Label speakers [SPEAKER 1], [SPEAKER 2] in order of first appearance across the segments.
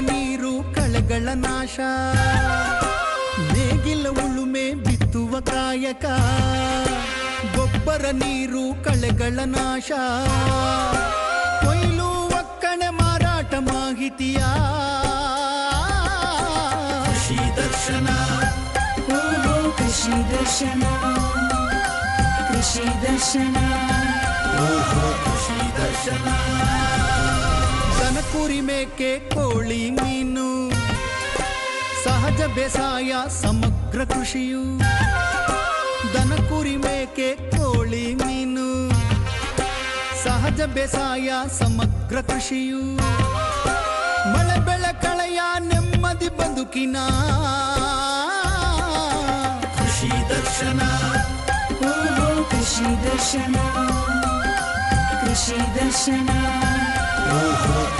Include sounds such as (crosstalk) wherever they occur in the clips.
[SPEAKER 1] ನೀರು ಕಳೆಗಳ ನಾಶ. ನೇಗಿಲ ಉಳುಮೆ ಬಿತ್ತುವ ಕಾಯಕ. ಗೊಬ್ಬರ ನೀರು ಕಳೆಗಳ ನಾಶ. ಕೊಯ್ಲು ಒಕ್ಕಣೆ ಮಾರಾಟ ಮಾಹಿತಿಯ. ಕೃಷಿ ದರ್ಶನ.
[SPEAKER 2] ಕೃಷಿ ದರ್ಶನ. ಕೃಷಿ ದರ್ಶನ.
[SPEAKER 1] ಕೃಷಿ ದರ್ಶನ. ದನ ಕುರಿ ಮೇಕೆ ಕೋಳಿ ಮೀನು. ಸಹಜ ಬೇಸಾಯ ಸಮಗ್ರ ಕೃಷಿಯು. ದನ ಕುರಿ ಮೇಕೆ ಕೋಳಿ ಮೀನು. ಸಹಜ ಬೇಸಾಯ ಸಮಗ್ರ ಕೃಷಿಯು. ಮಳೆ ಬೆಳೆ ಕಳೆಯ ನೆಮ್ಮದಿ ಬದುಕಿನ. ಕೃಷಿ ದರ್ಶನ.
[SPEAKER 2] ಓಹೋ ಕೃಷಿ ದರ್ಶನ. ಕೃಷಿ ದರ್ಶನ.
[SPEAKER 1] ಕೃಷಿ ದರ್ಶನ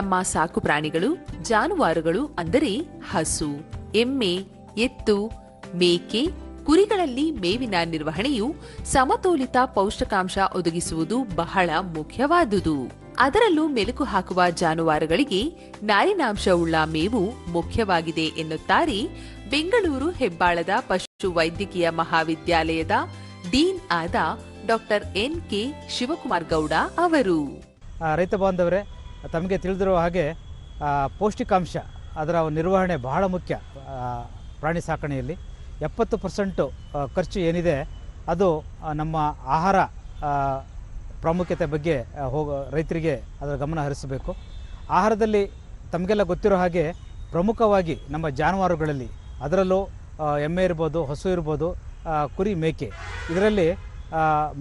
[SPEAKER 3] ನಮ್ಮ ಸಾಕು ಪ್ರಾಣಿಗಳು, ಜಾನುವಾರುಗಳು ಅಂದರೆ ಹಸು, ಎಮ್ಮೆ, ಎತ್ತು, ಮೇಕೆ, ಕುರಿಗಳಲ್ಲಿ ಮೇವಿನ ನಿರ್ವಹಣೆಯು ಸಮತೋಲಿತ ಪೌಷ್ಟಿಕಾಂಶ ಒದಗಿಸುವುದು ಬಹಳ ಮುಖ್ಯವಾದುದು. ಅದರಲ್ಲೂ ಮೆಲುಕು ಹಾಕುವ ಜಾನುವಾರುಗಳಿಗೆ ನಾರಿನಾಂಶವುಳ್ಳ ಮೇವು ಮುಖ್ಯವಾಗಿದೆ ಎನ್ನುತ್ತಾರೆ ಬೆಂಗಳೂರು ಹೆಬ್ಬಾಳದ ಪಶು ವೈದ್ಯಕೀಯ ಮಹಾವಿದ್ಯಾಲಯದ ಡೀನ್ ಆದ doctor N K Shivakumar Gowda ಅವರು.
[SPEAKER 4] ರೈತ ಬಾಂಧವರೇ ತಮಗೆ ತಿಳಿದಿರುವ ಹಾಗೆ ಪೌಷ್ಟಿಕಾಂಶ ಅದರ ನಿರ್ವಹಣೆ ಬಹಳ ಮುಖ್ಯ ಪ್ರಾಣಿ ಸಾಕಣೆಯಲ್ಲಿ. ಎಪ್ಪತ್ತು ಪರ್ಸೆಂಟು ಖರ್ಚು ಏನಿದೆ, ಅದು ನಮ್ಮ ಆಹಾರ ಪ್ರಾಮುಖ್ಯತೆ ಬಗ್ಗೆ ಹೋಗ, ರೈತರಿಗೆ ಅದರ ಗಮನ ಹರಿಸಬೇಕು. ಆಹಾರದಲ್ಲಿ ತಮಗೆಲ್ಲ ಗೊತ್ತಿರೋ ಹಾಗೆ ಪ್ರಮುಖವಾಗಿ ನಮ್ಮ ಜಾನುವಾರುಗಳಲ್ಲಿ ಅದರಲ್ಲೂ ಎಮ್ಮೆ ಇರ್ಬೋದು, ಹಸು ಇರ್ಬೋದು ಕುರಿ ಮೇಕೆ. ಇದರಲ್ಲಿ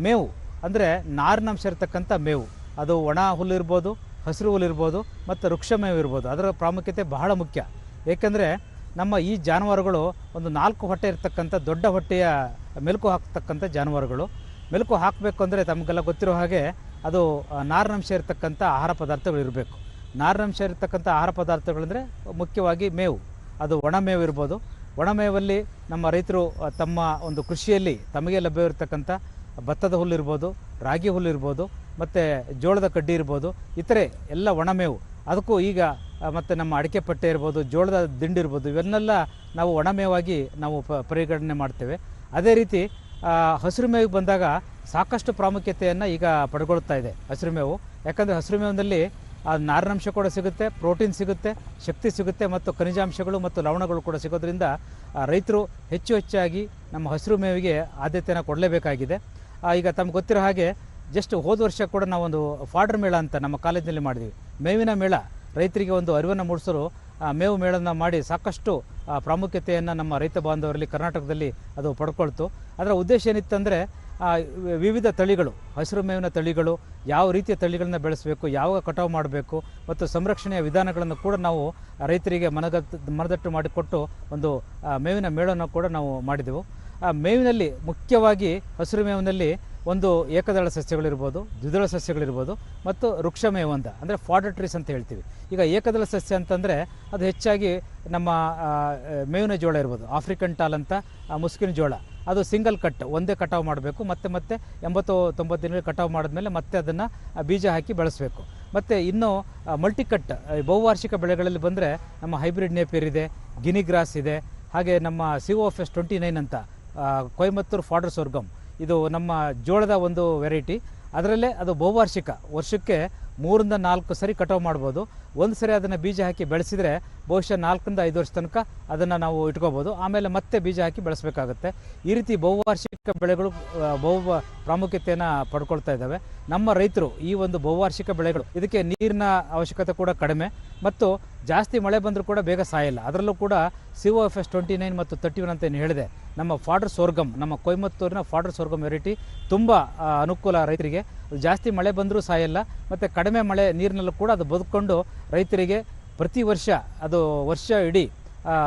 [SPEAKER 4] ಮೇವು ಅಂದರೆ ನಾರಿನಂಶ ಇರತಕ್ಕಂಥ ಮೇವು. ಅದು ಒಣ ಹುಲ್ಲು ಇರ್ಬೋದು ಹಸಿರು ಹುಲ್ಲು ಇರ್ಬೋದು ಮತ್ತು ವೃಕ್ಷ ಮೇವು ಇರ್ಬೋದು. ಅದರ ಪ್ರಾಮುಖ್ಯತೆ ಬಹಳ ಮುಖ್ಯ. ಏಕೆಂದರೆ ನಮ್ಮ ಈ ಜಾನುವಾರುಗಳು ಒಂದು ನಾಲ್ಕು ಹೊಟ್ಟೆ ಇರತಕ್ಕಂಥ ದೊಡ್ಡ ಹೊಟ್ಟೆಯ ಮೆಲುಕು ಹಾಕ್ತಕ್ಕಂಥ ಜಾನುವಾರುಗಳು. ಮೆಲುಕು ಹಾಕಬೇಕು ಅಂದರೆ ತಮಗೆಲ್ಲ ಗೊತ್ತಿರೋ ಹಾಗೆ ಅದು ನಾರಿನಂಶ ಇರತಕ್ಕಂಥ ಆಹಾರ ಪದಾರ್ಥಗಳು ಇರಬೇಕು. ನಾರಿನಂಶ ಇರತಕ್ಕಂಥ ಆಹಾರ ಪದಾರ್ಥಗಳಂದರೆ ಮುಖ್ಯವಾಗಿ ಮೇವು. ಅದು ಒಣ ಮೇವು ಇರ್ಬೋದು. ಒಣ ಮೇವಲ್ಲಿ ನಮ್ಮ ರೈತರು ತಮ್ಮ ಒಂದು ಕೃಷಿಯಲ್ಲಿ ತಮಗೆ ಲಭ್ಯವಿರತಕ್ಕಂಥ ಭತ್ತದ ಹುಲ್ಲು ಇರ್ಬೋದು, ರಾಗಿ ಹುಲ್ಲು ಇರ್ಬೋದು ಮತ್ತು ಜೋಳದ ಕಡ್ಡಿ ಇರ್ಬೋದು, ಇತರೆ ಎಲ್ಲ ಒಣಮೇವು. ಅದಕ್ಕೂ ಈಗ ಮತ್ತು ನಮ್ಮ ಅಡಿಕೆ ಪಟ್ಟೆ ಇರ್ಬೋದು, ಜೋಳದ ದಿಂಡು ಇರ್ಬೋದು, ಇವನ್ನೆಲ್ಲ ನಾವು ಒಣಮೇವಾಗಿ ನಾವು ಪರಿಗಣನೆ ಮಾಡ್ತೇವೆ. ಅದೇ ರೀತಿ ಹಸಿರು ಮೇವಿಗೆ ಬಂದಾಗ ಸಾಕಷ್ಟು ಪ್ರಾಮುಖ್ಯತೆಯನ್ನು ಈಗ ಪಡ್ಕೊಳ್ತಾ ಇದೆ ಹಸಿರು ಮೇವು. ಯಾಕಂದರೆ ಹಸಿರು ಮೇವಿನಲ್ಲಿ, ಆ, ನಾರಿನಂಶ ಕೂಡ ಸಿಗುತ್ತೆ, ಪ್ರೋಟೀನ್ ಸಿಗುತ್ತೆ, ಶಕ್ತಿ ಸಿಗುತ್ತೆ ಮತ್ತು ಖನಿಜಾಂಶಗಳು ಮತ್ತು ಲವಣಗಳು ಕೂಡ ಸಿಗೋದ್ರಿಂದ ರೈತರು ಹೆಚ್ಚು ಹೆಚ್ಚಾಗಿ ನಮ್ಮ ಹಸಿರು ಮೇವಿಗೆ ಆದ್ಯತೆಯನ್ನು ಕೊಡಲೇಬೇಕಾಗಿದೆ. ಈಗ ತಮ್ಗೆ ಗೊತ್ತಿರೋ ಹಾಗೆ ಜಸ್ಟ್ ಹೋದ ವರ್ಷ ಕೂಡ ನಾವೊಂದು ಫಾಡರ್ ಮೇಳ ಅಂತ ನಮ್ಮ ಕಾಲೇಜಿನಲ್ಲಿ ಮಾಡಿದ್ವಿ. ಮೇವಿನ ಮೇಳ. ರೈತರಿಗೆ ಒಂದು ಅರಿವನ್ನು ಮೂಡಿಸಲು ಮೇವು ಮೇಳನ ಮಾಡಿ ಸಾಕಷ್ಟು ಪ್ರಾಮುಖ್ಯತೆಯನ್ನು ನಮ್ಮ ರೈತ ಬಾಂಧವರಲ್ಲಿ ಕರ್ನಾಟಕದಲ್ಲಿ ಅದು ಪಡ್ಕೊಳ್ತು. ಅದರ ಉದ್ದೇಶ ಏನಿತ್ತಂದರೆ ವಿವಿಧ ತಳಿಗಳು, ಹಸಿರು ಮೇವಿನ ತಳಿಗಳು, ಯಾವ ರೀತಿಯ ತಳಿಗಳನ್ನ ಬೆಳೆಸಬೇಕು, ಯಾವಾಗ ಕಟಾವು ಮಾಡಬೇಕು ಮತ್ತು ಸಂರಕ್ಷಣೆಯ ವಿಧಾನಗಳನ್ನು ಕೂಡ ನಾವು ರೈತರಿಗೆ ಮನಗತ್, ಮನದಟ್ಟು ಮಾಡಿಕೊಟ್ಟು ಒಂದು ಮೇವಿನ ಮೇಳವನ್ನು ಕೂಡ ನಾವು ಮಾಡಿದೆವು. ಆ ಮೇವಿನಲ್ಲಿ ಮುಖ್ಯವಾಗಿ ಹಸಿರು ಮೇವಿನಲ್ಲಿ ಒಂದು ಏಕದಳ ಸಸ್ಯಗಳಿರ್ಬೋದು, ದ್ವಿದಳ ಸಸ್ಯಗಳಿರ್ಬೋದು ಮತ್ತು ವೃಕ್ಷಮೇವು ಅಂತ, ಅಂದರೆ ಫಾಡರ್ ಟ್ರೀಸ್ ಅಂತ ಹೇಳ್ತೀವಿ. ಈಗ ಏಕದಳ ಸಸ್ಯ ಅಂತಂದರೆ ಅದು ಹೆಚ್ಚಾಗಿ ನಮ್ಮ ಮೇವಿನ ಜೋಳ ಇರ್ಬೋದು. ಆಫ್ರಿಕನ್ ಟಾಲ್ ಅಂತ ಮುಸ್ಕಿನ ಜೋಳ. ಅದು ಸಿಂಗಲ್ ಕಟ್, ಒಂದೇ ಕಟಾವು ಮಾಡಬೇಕು. ಮತ್ತೆ ಮತ್ತೆ ಎಂಬತ್ತು ತೊಂಬತ್ತು ದಿನಗಳು ಕಟಾವು ಮಾಡಿದ್ಮೇಲೆ ಮತ್ತೆ ಅದನ್ನು ಬೀಜ ಹಾಕಿ ಬೆಳೆಸಬೇಕು. ಮತ್ತು ಇನ್ನು ಮಲ್ಟಿ ಕಟ್ ಬಹುವಾರ್ಷಿಕ ಬೆಳೆಗಳಲ್ಲಿ ಬಂದರೆ ನಮ್ಮ ಹೈಬ್ರಿಡ್ ನೇಪಿಯರ್ ಇದೆ ಗಿನಿ ಗ್ರಾಸ್ ಇದೆ. ಹಾಗೆ ನಮ್ಮ C O F S twenty nine ಅಂತ ಕೊಯಮತ್ತೂರು ಫಾಡರ್ ಸ್ವರ್ಗಂ. ಇದು ನಮ್ಮ ಜೋಳದ ಒಂದು ವೆರೈಟಿ ಅದರಲ್ಲೇ ಅದು ಬಹುವಾರ್ಷಿಕ. ವರ್ಷಕ್ಕೆ ಮೂರಿಂದ ನಾಲ್ಕು ಸರಿ ಕಟಾವು ಮಾಡ್ಬೋದು. ಒಂದು ಸರಿ ಅದನ್ನು ಬೀಜ ಹಾಕಿ ಬೆಳೆಸಿದರೆ ಬಹುಶಃ ನಾಲ್ಕರಿಂದ ಐದು ವರ್ಷ ತನಕ ಅದನ್ನು ನಾವು ಇಟ್ಕೋಬೋದು. ಆಮೇಲೆ ಮತ್ತೆ ಬೀಜ ಹಾಕಿ ಬೆಳೆಸಬೇಕಾಗುತ್ತೆ. ಈ ರೀತಿ ಬಹುವಾರ್ಷಿಕ ಬೆಳೆಗಳು ಬಹು ಪ್ರಾಮುಖ್ಯತೆಯನ್ನು ಪಡ್ಕೊಳ್ತಾ ಇದ್ದಾವೆ. ನಮ್ಮ ರೈತರು ಈ ಒಂದು ಬಹುವಾರ್ಷಿಕ ಬೆಳೆಗಳು, ಇದಕ್ಕೆ ನೀರಿನ ಅವಶ್ಯಕತೆ ಕೂಡ ಕಡಿಮೆ. ಮತ್ತು ಜಾಸ್ತಿ ಮಳೆ ಬಂದರೂ ಕೂಡ ಬೇಗ ಸಾಯಿಲ್ಲ. ಅದರಲ್ಲೂ ಕೂಡ C O F S twenty nine ಮತ್ತು ತರ್ಟಿ ಒನ್ ಅಂತ ಏನು ಹೇಳಿದೆ. ನಮ್ಮ ಫಾಡರ್ ಸೋರ್ಗಮ್, ನಮ್ಮ ಕೊಯಮತ್ತೂರಿನ ಫಾಡರ್ ಸೋರ್ಗಮ್ ವೆರೈಟಿ ತುಂಬ ಅನುಕೂಲ ರೈತರಿಗೆ. ಜಾಸ್ತಿ ಮಳೆ ಬಂದರೂ ಸಾಯಲ್ಲ, ಮತ್ತು ಕಡಿಮೆ ಮಳೆ ನೀರಿನಲ್ಲೂ ಕೂಡ ಅದು ಬದುಕೊಂಡು ರೈತರಿಗೆ ಪ್ರತಿ ವರ್ಷ ಅದು ವರ್ಷ ಇಡೀ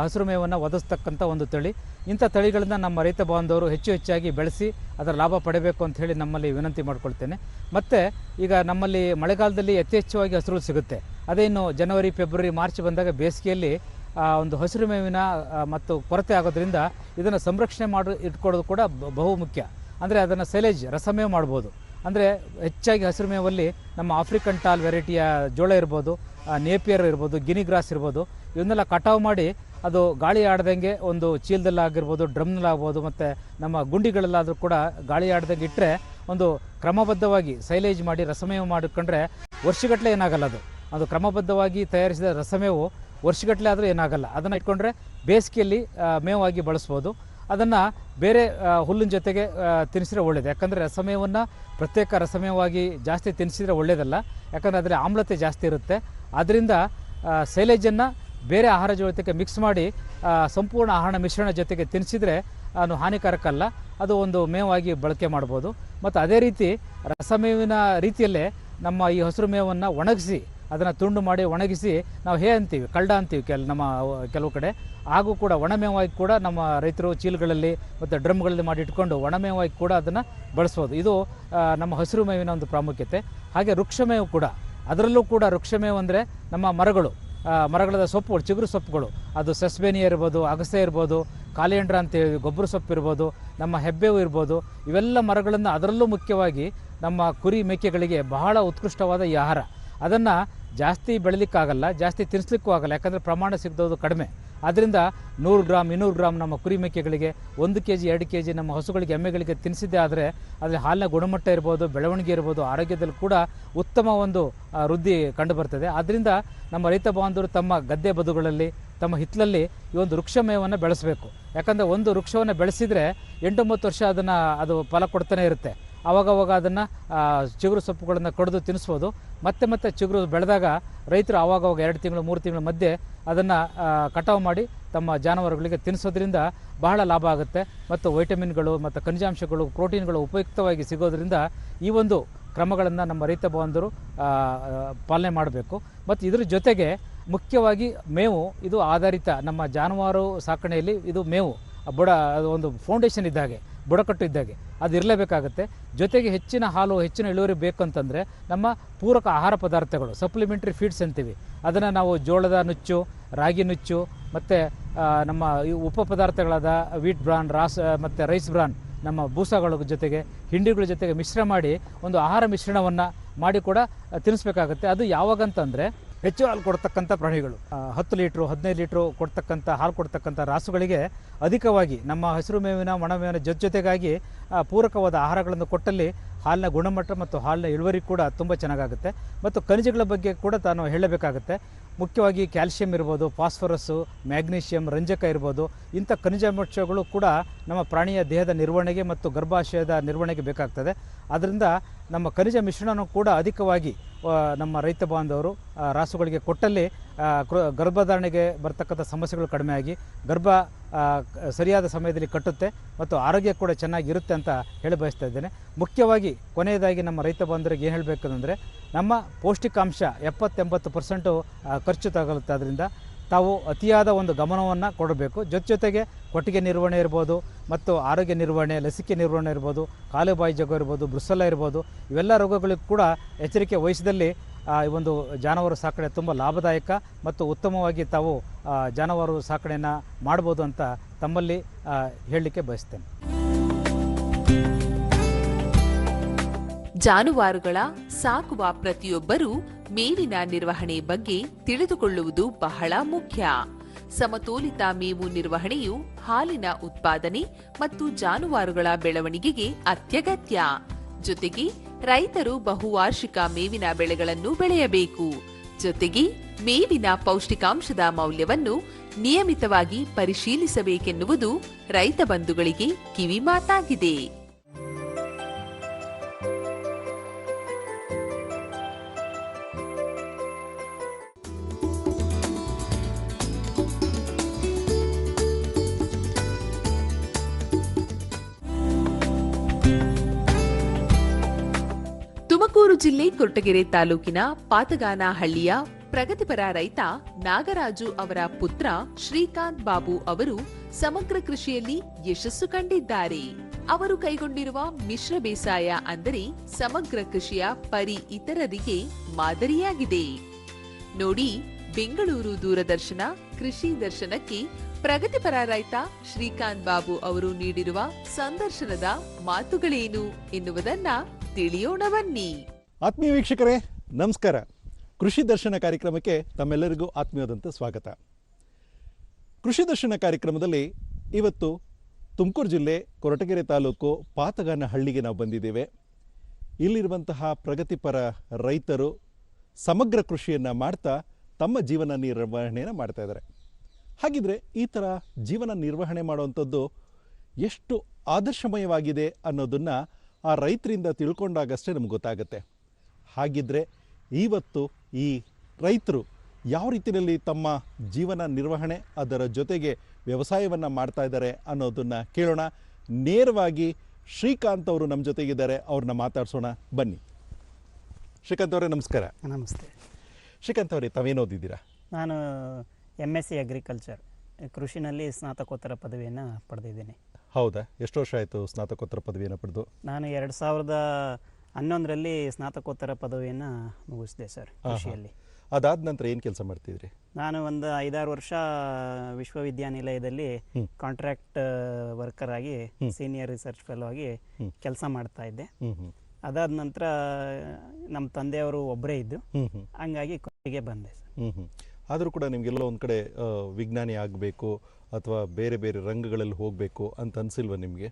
[SPEAKER 4] ಹಸಿರು ಮೇವನ್ನು ಒದಗಿಸ್ತಕ್ಕಂಥ ಒಂದು ತಳಿ. ಇಂಥ ತಳಿಗಳನ್ನ ನಮ್ಮ ರೈತ ಬಾಂಧವರು ಹೆಚ್ಚು ಹೆಚ್ಚಾಗಿ ಬೆಳೆಸಿ ಅದರ ಲಾಭ ಪಡೆಯಬೇಕು ಅಂತ ಹೇಳಿ ನಮ್ಮಲ್ಲಿ ವಿನಂತಿ ಮಾಡ್ಕೊಳ್ತೇನೆ. ಮತ್ತು ಈಗ ನಮ್ಮಲ್ಲಿ ಮಳೆಗಾಲದಲ್ಲಿ ಯಥೇಚ್ಛವಾಗಿ ಹಸಿರು ಸಿಗುತ್ತೆ. ಅದೇನು ಜನವರಿ, ಫೆಬ್ರವರಿ, ಮಾರ್ಚ್ ಬಂದಾಗ ಬೇಸಿಗೆಯಲ್ಲಿ ಒಂದು ಹಸಿರು ಮೇವಿನ ಮತ್ತು ಕೊರತೆ ಆಗೋದ್ರಿಂದ ಇದನ್ನು ಸಂರಕ್ಷಣೆ ಮಾಡಿ, ಇಟ್ಕೊಳ್ಳೋದು ಕೂಡ ಬಹು ಮುಖ್ಯ. ಅಂದರೆ ಅದನ್ನು ಸೈಲೇಜ್ ರಸಮೇವು ಮಾಡ್ಬೋದು. ಅಂದರೆ ಹೆಚ್ಚಾಗಿ ಹಸಿರು ಮೇವಲ್ಲಿ ನಮ್ಮ ಆಫ್ರಿಕನ್ ಟಾಲ್ ವೆರೈಟಿಯ ಜೋಳ ಇರ್ಬೋದು ನೇಪಿಯರ್ ಇರ್ಬೋದು, ಗಿನಿ ಗ್ರಾಸ್ ಇರ್ಬೋದು ಇವನ್ನೆಲ್ಲ ಕಟಾವು ಮಾಡಿ ಅದು ಗಾಳಿ ಆಡ್ದಂಗೆ ಒಂದು ಚೀಲದಲ್ಲಾಗಿರ್ಬೋದು, ಡ್ರಮ್ನಲ್ಲಾಗ್ಬೋದು, ಮತ್ತು ನಮ್ಮ ಗುಂಡಿಗಳಲ್ಲಾದರೂ ಕೂಡ ಗಾಳಿ ಆಡ್ದಂಗೆ ಇಟ್ಟರೆ ಒಂದು ಕ್ರಮಬದ್ಧವಾಗಿ ಸೈಲೇಜ್ ಮಾಡಿ ರಸಮೇವು ಮಾಡಿಕೊಂಡ್ರೆ ವರ್ಷಗಟ್ಟಲೆ ಏನಾಗಲ್ಲ ಅದು. ಅದು ಕ್ರಮಬದ್ಧವಾಗಿ ತಯಾರಿಸಿದ ರಸಮೇವು ವರ್ಷಗಟ್ಟಲೆ ಆದರೂ ಏನಾಗಲ್ಲ. ಅದನ್ನು ಇಟ್ಕೊಂಡ್ರೆ ಬೇಸಿಗೆಯಲ್ಲಿ ಮೇವಾಗಿ ಬಳಸ್ಬೋದು. ಅದನ್ನು ಬೇರೆ ಹುಲ್ಲಿನ ಜೊತೆಗೆ ತಿನ್ನಿಸಿದ್ರೆ ಒಳ್ಳೆಯದು ಯಾಕಂದರೆ ರಸಮೇವನ್ನು ಪ್ರತ್ಯೇಕ ರಸಮೇವಾಗಿ ಜಾಸ್ತಿ ತಿನ್ನಿಸಿದ್ರೆ ಒಳ್ಳೆಯದಲ್ಲ ಯಾಕಂದರೆ ಅದರಲ್ಲಿ ಆಮ್ಲತೆ ಜಾಸ್ತಿ ಇರುತ್ತೆ. ಆದ್ದರಿಂದ ಸೈಲೇಜನ್ನು ಬೇರೆ ಆಹಾರ ಜೊತೆಗೆ ಮಿಕ್ಸ್ ಮಾಡಿ ಸಂಪೂರ್ಣ ಆಹಾರ ಮಿಶ್ರಣ ಜೊತೆಗೆ ತಿನ್ನಿಸಿದರೆ ಅದು ಹಾನಿಕಾರಕ ಅಲ್ಲ. ಅದು ಒಂದು ಮೇವಾಗಿ ಬಳಕೆ ಮಾಡ್ಬೋದು. ಮತ್ತು ಅದೇ ರೀತಿ ರಸಮೇವಿನ ರೀತಿಯಲ್ಲೇ ನಮ್ಮ ಈ ಹಸಿರು ಮೇವನ್ನು ಒಣಗಿಸಿ, ಅದನ್ನು ತುಂಡು ಮಾಡಿ ಒಣಗಿಸಿ ನಾವು ಹೇ ಅಂತೀವಿ, ಕಳ್ಳ ಅಂತೀವಿ ಕೆಲ, ನಮ್ಮ ಕೆಲವು ಕಡೆ. ಹಾಗೂ ಕೂಡ ಒಣಮೇವಾಗಿ ಕೂಡ ನಮ್ಮ ರೈತರು ಚೀಲಗಳಲ್ಲಿ ಮತ್ತು ಡ್ರಮ್ಗಳಲ್ಲಿ ಮಾಡಿ ಇಟ್ಕೊಂಡು ಒಣಮೇವಾಗಿ ಕೂಡ ಅದನ್ನು ಬಳಸ್ಬೋದು. ಇದು ನಮ್ಮ ಹಸಿರು ಮೇವಿನ ಒಂದು ಪ್ರಾಮುಖ್ಯತೆ. ಹಾಗೆ ವೃಕ್ಷಮೇವು ಕೂಡ. ಅದರಲ್ಲೂ ಕೂಡ ವೃಕ್ಷಮೇವು ಅಂದರೆ ನಮ್ಮ ಮರಗಳು. ಮರಗಳದ ಸೊಪ್ಪುಗಳು, ಚಿಗುರು ಸೊಪ್ಪುಗಳು. ಅದು ಸಸ್ಬೇನಿಯ ಇರ್ಬೋದು, ಅಗಸೆ ಇರ್ಬೋದು, ಕಾಲಿಯಂಡ್ರ ಅಂತೇಳಿ ಗೊಬ್ಬರ ಸೊಪ್ಪು ಇರ್ಬೋದು, ನಮ್ಮ ಹೆಬ್ಬೇವು ಇರ್ಬೋದು, ಇವೆಲ್ಲ ಮರಗಳನ್ನು ಅದರಲ್ಲೂ ಮುಖ್ಯವಾಗಿ ನಮ್ಮ ಕುರಿ ಮೇಕೆಗಳಿಗೆ ಬಹಳ ಉತ್ಕೃಷ್ಟವಾದ ಈ ಆಹಾರ. ಅದನ್ನು ಜಾಸ್ತಿ ಬೆಳಿಲಿಕ್ಕಾಗಲ್ಲ, ಜಾಸ್ತಿ ತಿನ್ನಿಸ್ಲಿಕ್ಕೂ ಆಗಲ್ಲ, ಯಾಕಂದರೆ ಪ್ರಮಾಣ ಸಿಗ್ದೋದು ಕಡಿಮೆ. ಆದ್ದರಿಂದ ನೂರು ಗ್ರಾಮ್ ಇನ್ನೂರು ಗ್ರಾಮ್ ನಮ್ಮ ಕುರಿ ಮೇಕೆಗಳಿಗೆ, ಒಂದು ಕೆ ಜಿ ಎರಡು ಕೆ ಜಿ ನಮ್ಮ ಹಸುಗಳಿಗೆ, ಎಮ್ಮೆಗಳಿಗೆ ತಿನ್ನಿಸಿದ್ದೆ ಆದರೆ ಅದರಲ್ಲಿ ಹಾಲಿನ ಗುಣಮಟ್ಟ ಇರ್ಬೋದು, ಬೆಳವಣಿಗೆ ಇರ್ಬೋದು, ಆರೋಗ್ಯದಲ್ಲಿ ಕೂಡ ಉತ್ತಮ ಒಂದು ವೃದ್ಧಿ ಕಂಡುಬರ್ತದೆ. ಆದ್ದರಿಂದ ನಮ್ಮ ರೈತ ಬಾಂಧವರು ತಮ್ಮ ಗದ್ದೆ ಬದುಗಳಲ್ಲಿ, ತಮ್ಮ ಹಿತ್ತಲಲ್ಲಿ ಈ ಒಂದು ವೃಕ್ಷಮೇವನ್ನು ಬೆಳೆಸಬೇಕು. ಯಾಕಂದರೆ ಒಂದು ವೃಕ್ಷವನ್ನು ಬೆಳೆಸಿದರೆ ಎಂಟೊಂಬತ್ತು ವರ್ಷ ಅದನ್ನು ಅದು ಫಲ ಕೊಡ್ತಾನೆ ಇರುತ್ತೆ. ಆವಾಗವಾಗ ಅದನ್ನು ಚಿಗುರು ಸೊಪ್ಪುಗಳನ್ನು ಕಡಿದು ತಿನ್ನಿಸ್ಬೋದು ಮತ್ತೆ ಮತ್ತೆ ಚಿಗುರು ಬೆಳೆದಾಗ ರೈತರು ಆವಾಗವಾಗ ಎರಡು ತಿಂಗಳು, ಮೂರು ತಿಂಗಳ ಮಧ್ಯೆ ಅದನ್ನು ಕಟಾವು ಮಾಡಿ ತಮ್ಮ ಜಾನುವಾರುಗಳಿಗೆ ತಿನ್ನಿಸೋದ್ರಿಂದ ಬಹಳ ಲಾಭ ಆಗುತ್ತೆ. ಮತ್ತು ವೈಟಮಿನ್ಗಳು ಮತ್ತು ಖನಿಜಾಂಶಗಳು, ಪ್ರೋಟೀನ್ಗಳು ಉಪಯುಕ್ತವಾಗಿ ಸಿಗೋದ್ರಿಂದ ಈ ಒಂದು ಕ್ರಮಗಳನ್ನು ನಮ್ಮ ರೈತ ಬಾಂಧವರು ಪಾಲನೆ ಮಾಡಬೇಕು. ಮತ್ತು ಇದರ ಜೊತೆಗೆ ಮುಖ್ಯವಾಗಿ ಮೇವು, ಇದು ಆಧಾರಿತ ನಮ್ಮ ಜಾನುವಾರು ಸಾಕಣೆಯಲ್ಲಿ ಇದು ಮೇವು. ಬುಡ ಒಂದು ಫೌಂಡೇಶನ್ ಇದ್ದಾಗೆ ಬುಡಕಟ್ಟು ಇದ್ದಾಗೆ. ಅದು ಇರಲೇಬೇಕಾಗುತ್ತೆ. ಜೊತೆಗೆ ಹೆಚ್ಚಿನ ಹಾಲು, ಹೆಚ್ಚಿನ ಇಳುವರಿ ಬೇಕಂತಂದರೆ ನಮ್ಮ ಪೂರಕ ಆಹಾರ ಪದಾರ್ಥಗಳು ಸಪ್ಲಿಮೆಂಟ್ರಿ ಫೀಡ್ಸ್ ಅಂತೀವಿ. ಅದನ್ನು ನಾವು ಜೋಳದ ನುಚ್ಚು, ರಾಗಿ ನುಚ್ಚು, ಮತ್ತು ನಮ್ಮ ಈ ಉಪ ಪದಾರ್ಥಗಳಾದ ವೀಟ್ ಬ್ರಾನ್ ರಾಸ್ ಮತ್ತು ರೈಸ್ ಬ್ರಾನ್ ನಮ್ಮ ಭೂಸಗಳ ಜೊತೆಗೆ, ಹಿಂಡಿಗಳ ಜೊತೆಗೆ ಮಿಶ್ರ ಮಾಡಿ ಒಂದು ಆಹಾರ ಮಿಶ್ರಣವನ್ನು ಮಾಡಿ ಕೂಡ ತಿನ್ನಿಸ್ಬೇಕಾಗುತ್ತೆ. ಅದು ಯಾವಾಗಂತಂದರೆ ಹೆಚ್ಚು ಹಾಲು ಕೊಡ್ತಕ್ಕಂಥ ಪ್ರಾಣಿಗಳು. ಹತ್ತು ಲೀಟ್ರು, ಹದಿನೈದು ಲೀಟ್ರು ಕೊಡ್ತಕ್ಕಂಥ, ಹಾಲು ಕೊಡ್ತಕ್ಕಂಥ ರಾಸುಗಳಿಗೆ ಅಧಿಕವಾಗಿ ನಮ್ಮ ಹಸಿರು ಮೇವಿನ ಒಣಮೇವಿನ ಜೊತೆ ಜೊತೆಗಾಗಿ ಪೂರಕವಾದ ಆಹಾರಗಳನ್ನು ಕೊಟ್ಟಲ್ಲಿ ಹಾಲಿನ ಗುಣಮಟ್ಟ ಮತ್ತು ಹಾಲಿನ ಇಳುವರಿ ಕೂಡ ತುಂಬ ಚೆನ್ನಾಗಾಗುತ್ತೆ. ಮತ್ತು ಖನಿಜಗಳ ಬಗ್ಗೆ ಕೂಡ ತಾನು ಹೇಳಬೇಕಾಗುತ್ತೆ. ಮುಖ್ಯವಾಗಿ ಕ್ಯಾಲ್ಸಿಯಂ ಇರ್ಬೋದು, ಫಾಸ್ಫರಸ್ಸು, ಮ್ಯಾಗ್ನೀಷಿಯಂ, ರಂಜಕ ಇರ್ಬೋದು, ಇಂಥ ಖನಿಜಾಂಶಗಳು ಕೂಡ ನಮ್ಮ ಪ್ರಾಣಿಯ ದೇಹದ ನಿರ್ವಹಣೆಗೆ ಮತ್ತು ಗರ್ಭಾಶಯದ ನಿರ್ವಹಣೆಗೆ ಬೇಕಾಗ್ತದೆ. ಅದರಿಂದ ನಮ್ಮ ಖನಿಜ ಮಿಶ್ರಣನೂ ಕೂಡ ಅಧಿಕವಾಗಿ ನಮ್ಮ ರೈತ ಬಾಂಧವರು ರಾಸುಗಳಿಗೆ ಕೊಟ್ಟಲ್ಲಿ ಗರ್ಭಧಾರಣೆಗೆ ಬರ್ತಕ್ಕಂಥ ಸಮಸ್ಯೆಗಳು ಕಡಿಮೆಯಾಗಿ ಗರ್ಭ ಸರಿಯಾದ ಸಮಯದಲ್ಲಿ ಕಟ್ಟುತ್ತೆ ಮತ್ತು ಆರೋಗ್ಯ ಕೂಡ ಚೆನ್ನಾಗಿರುತ್ತೆ ಅಂತ ಹೇಳಿ ಬಯಸ್ತಾ ಇದ್ದೇನೆ. ಮುಖ್ಯವಾಗಿ ಕೊನೆಯದಾಗಿ ನಮ್ಮ ರೈತ ಬಾಂಧವರಿಗೆ ಏನು ಹೇಳಬೇಕು ನಮ್ಮ ಪೌಷ್ಟಿಕಾಂಶ ಎಪ್ಪತ್ತೆಂಬತ್ತು ಪರ್ಸೆಂಟು ಖರ್ಚು ತಗಲುತ್ತೆ ಅದರಿಂದ ತಾವು ಅತಿಯಾದ ಒಂದು ಗಮನವನ್ನು ಕೊಡಬೇಕು. ಜೊತೆ ಜೊತೆಗೆ ಕೊಟ್ಟಿಗೆ ನಿರ್ವಹಣೆ ಇರ್ಬೋದು, ಮತ್ತು ಆರೋಗ್ಯ ನಿರ್ವಹಣೆ, ಲಸಿಕೆ ನಿರ್ವಹಣೆ ಇರ್ಬೋದು ಕಾಲುಬಾಯಿ ಜಗ ಇರ್ಬೋದು ಬ್ರುಸಲ್ಲ ಇರ್ಬೋದು, ಇವೆಲ್ಲ ರೋಗಗಳಿಗೂ ಕೂಡ ಎಚ್ಚರಿಕೆ ವಹಿಸಿದಲ್ಲಿ ಈ ಒಂದು ಜಾನುವಾರು ಸಾಕಣೆ ತುಂಬ ಲಾಭದಾಯಕ ಮತ್ತು ಉತ್ತಮವಾಗಿ ತಾವು ಜಾನುವಾರು ಸಾಕಣೆಯನ್ನು ಮಾಡ್ಬೋದು ಅಂತ ತಮ್ಮಲ್ಲಿ ಹೇಳಲಿಕ್ಕೆ ಬಯಸ್ತೇನೆ.
[SPEAKER 3] ಜಾನುವಾರುಗಳ ಸಾಕುವ ಪ್ರತಿಯೊಬ್ಬರೂ ಮೇವಿನ ನಿರ್ವಹಣೆ ಬಗ್ಗೆ ತಿಳಿದುಕೊಳ್ಳುವುದು ಬಹಳ ಮುಖ್ಯ. ಸಮತೋಲಿತ ಮೇವು ನಿರ್ವಹಣೆಯು ಹಾಲಿನ ಉತ್ಪಾದನೆ ಮತ್ತು ಜಾನುವಾರುಗಳ ಬೆಳವಣಿಗೆಗೆ ಅತ್ಯಗತ್ಯ. ಜೊತೆಗೆ ರೈತರು ಬಹುವಾರ್ಷಿಕ ಮೇವಿನ ಬೆಳೆಗಳನ್ನು ಬೆಳೆಯಬೇಕು. ಜೊತೆಗೆ ಮೇವಿನ ಪೌಷ್ಟಿಕಾಂಶದ ಮೌಲ್ಯವನ್ನು ನಿಯಮಿತವಾಗಿ ಪರಿಶೀಲಿಸಬೇಕೆನ್ನುವುದು ರೈತ ಬಂಧುಗಳಿಗೆ ಕಿವಿಮಾತಾಗಿದೆ. ಕೊರಟಗೆರೆ ತಾಲೂಕಿನ ಪಾತಗಾನಹಳ್ಳಿಯ ಪ್ರಗತಿಪರ ರೈತ ನಾಗರಾಜು ಅವರ ಪುತ್ರ ಶ್ರೀಕಾಂತ್ ಬಾಬು ಅವರು ಸಮಗ್ರ ಕೃಷಿಯಲ್ಲಿ ಯಶಸ್ಸು ಕಂಡಿದ್ದಾರೆ. ಅವರು ಕೈಗೊಂಡಿರುವ ಮಿಶ್ರ ಬೇಸಾಯ ಅಂದರೆ ಸಮಗ್ರ ಕೃಷಿಯ ಪರಿ ಇತರರಿಗೆ ಮಾದರಿಯಾಗಿದೆ. ನೋಡಿ ಬೆಂಗಳೂರು ದೂರದರ್ಶನ ಕೃಷಿ ದರ್ಶನಕ್ಕೆ ಪ್ರಗತಿಪರ ರೈತ ಶ್ರೀಕಾಂತ್ ಬಾಬು ಅವರು ನೀಡಿರುವ ಸಂದರ್ಶನದ ಮಾತುಗಳೇನು ಎನ್ನುವುದನ್ನ ತಿಳಿಯೋಣ ಬನ್ನಿ.
[SPEAKER 5] ಆತ್ಮೀಯ ವೀಕ್ಷಕರೇ, ನಮಸ್ಕಾರ. ಕೃಷಿ ದರ್ಶನ ಕಾರ್ಯಕ್ರಮಕ್ಕೆ ತಮ್ಮೆಲ್ಲರಿಗೂ ಆತ್ಮೀಯವಾದಂಥ ಸ್ವಾಗತ. ಕೃಷಿ ದರ್ಶನ ಕಾರ್ಯಕ್ರಮದಲ್ಲಿ ಇವತ್ತು ತುಮಕೂರು ಜಿಲ್ಲೆ ಕೊರಟಗೆರೆ ತಾಲೂಕು ಪಾತಗಾನ ಹಳ್ಳಿಗೆ ನಾವು ಬಂದಿದ್ದೇವೆ. ಇಲ್ಲಿರುವಂತಹ ಪ್ರಗತಿಪರ ರೈತರು ಸಮಗ್ರ ಕೃಷಿಯನ್ನು ಮಾಡ್ತಾ ತಮ್ಮ ಜೀವನ ನಿರ್ವಹಣೆಯನ್ನು ಮಾಡ್ತಾ ಇದ್ದಾರೆ. ಹಾಗಿದ್ರೆ ಈ ಥರ ಜೀವನ ನಿರ್ವಹಣೆ ಮಾಡುವಂಥದ್ದು ಎಷ್ಟು ಆದರ್ಶಮಯವಾಗಿದೆ ಅನ್ನೋದನ್ನು ಆ ರೈತರಿಂದ ತಿಳ್ಕೊಂಡಾಗಷ್ಟೇ ನಮ್ಗೆ ಗೊತ್ತಾಗುತ್ತೆ. ಹಾಗಿದ್ರೆ ಇವತ್ತು ಈ ರೈತರು ಯಾವ ರೀತಿಯಲ್ಲಿ ತಮ್ಮ ಜೀವನ ನಿರ್ವಹಣೆ ಅದರ ಜೊತೆಗೆ ವ್ಯವಸಾಯವನ್ನು ಮಾಡ್ತಾ ಇದ್ದಾರೆ ಅನ್ನೋದನ್ನು ಕೇಳೋಣ. ನೇರವಾಗಿ ಶ್ರೀಕಾಂತ್ ಅವರು ನಮ್ಮ ಜೊತೆಗಿದ್ದಾರೆ ಅವ್ರನ್ನ ಮಾತಾಡ್ಸೋಣ. ಬನ್ನಿ. ಶ್ರೀಕಾಂತ್ ಅವರೇ ನಮಸ್ಕಾರ.
[SPEAKER 6] ನಮಸ್ತೆ.
[SPEAKER 5] ಶ್ರೀಕಾಂತ್ ಅವರೇ ತಾವೇನು ಓದಿದ್ದೀರಾ?
[SPEAKER 6] ನಾನು ಎಂ ಎಸ್ ಸಿ ಅಗ್ರಿಕಲ್ಚರ್ ಕೃಷಿನಲ್ಲಿ ಸ್ನಾತಕೋತ್ತರ ಪದವಿಯನ್ನು ಪಡೆದಿದ್ದೀನಿ.
[SPEAKER 5] ಹೌದಾ? ಎಷ್ಟು ವರ್ಷ ಆಯಿತು ಸ್ನಾತಕೋತ್ತರ ಪದವಿಯನ್ನು ಪಡೆದು?
[SPEAKER 6] ನಾನು ಎರಡು ಸಾವಿರದ ಹನ್ನೊಂದರಲ್ಲಿ ಸ್ನಾತಕೋತ್ತರ ಪದವಿಯನ್ನು ಮುಗಿಸಿದೆ ಸರ್. ಕೃಷಿಯಲ್ಲಿ.
[SPEAKER 5] ಅದಾದ ನಂತರ ಏನು ಕೆಲಸ ಮಾಡ್ತಿದ್ರಿ?
[SPEAKER 6] ನಾನು ಒಂದು ಐದಾರು ವರ್ಷ ವಿಶ್ವವಿದ್ಯಾನಿಲಯದಲ್ಲಿ ಕಾಂಟ್ರಾಕ್ಟ್ ವರ್ಕರ್ ಆಗಿ ಸೀನಿಯರ್ ರಿಸರ್ಚ್ ಫೆಲೋ ಆಗಿ. ಕೆಲಸ ಮಾಡ್ತಾ ಇದ್ದೆ. ಅದಾದ ನಂತರ ನಮ್ಮ ತಂದೆಯವರು ಒಬ್ಬರೇ ಇದ್ದು ಹಂಗಾಗಿ ಕೃಷಿಗೆ ಬಂದೆ ಸರ್.
[SPEAKER 5] ಆದರೂ ಕೂಡ ನಿಮಗೆಲ್ಲ ಒಂದು ಕಡೆ ವಿಜ್ಞಾನಿ ಆಗಬೇಕು ಅಥವಾ ಬೇರೆ ಬೇರೆ ರಂಗಗಳಲ್ಲಿ ಹೋಗಬೇಕು ಅಂತ ಅನಿಸಿಲ್ವ ನಿಮಗೆ?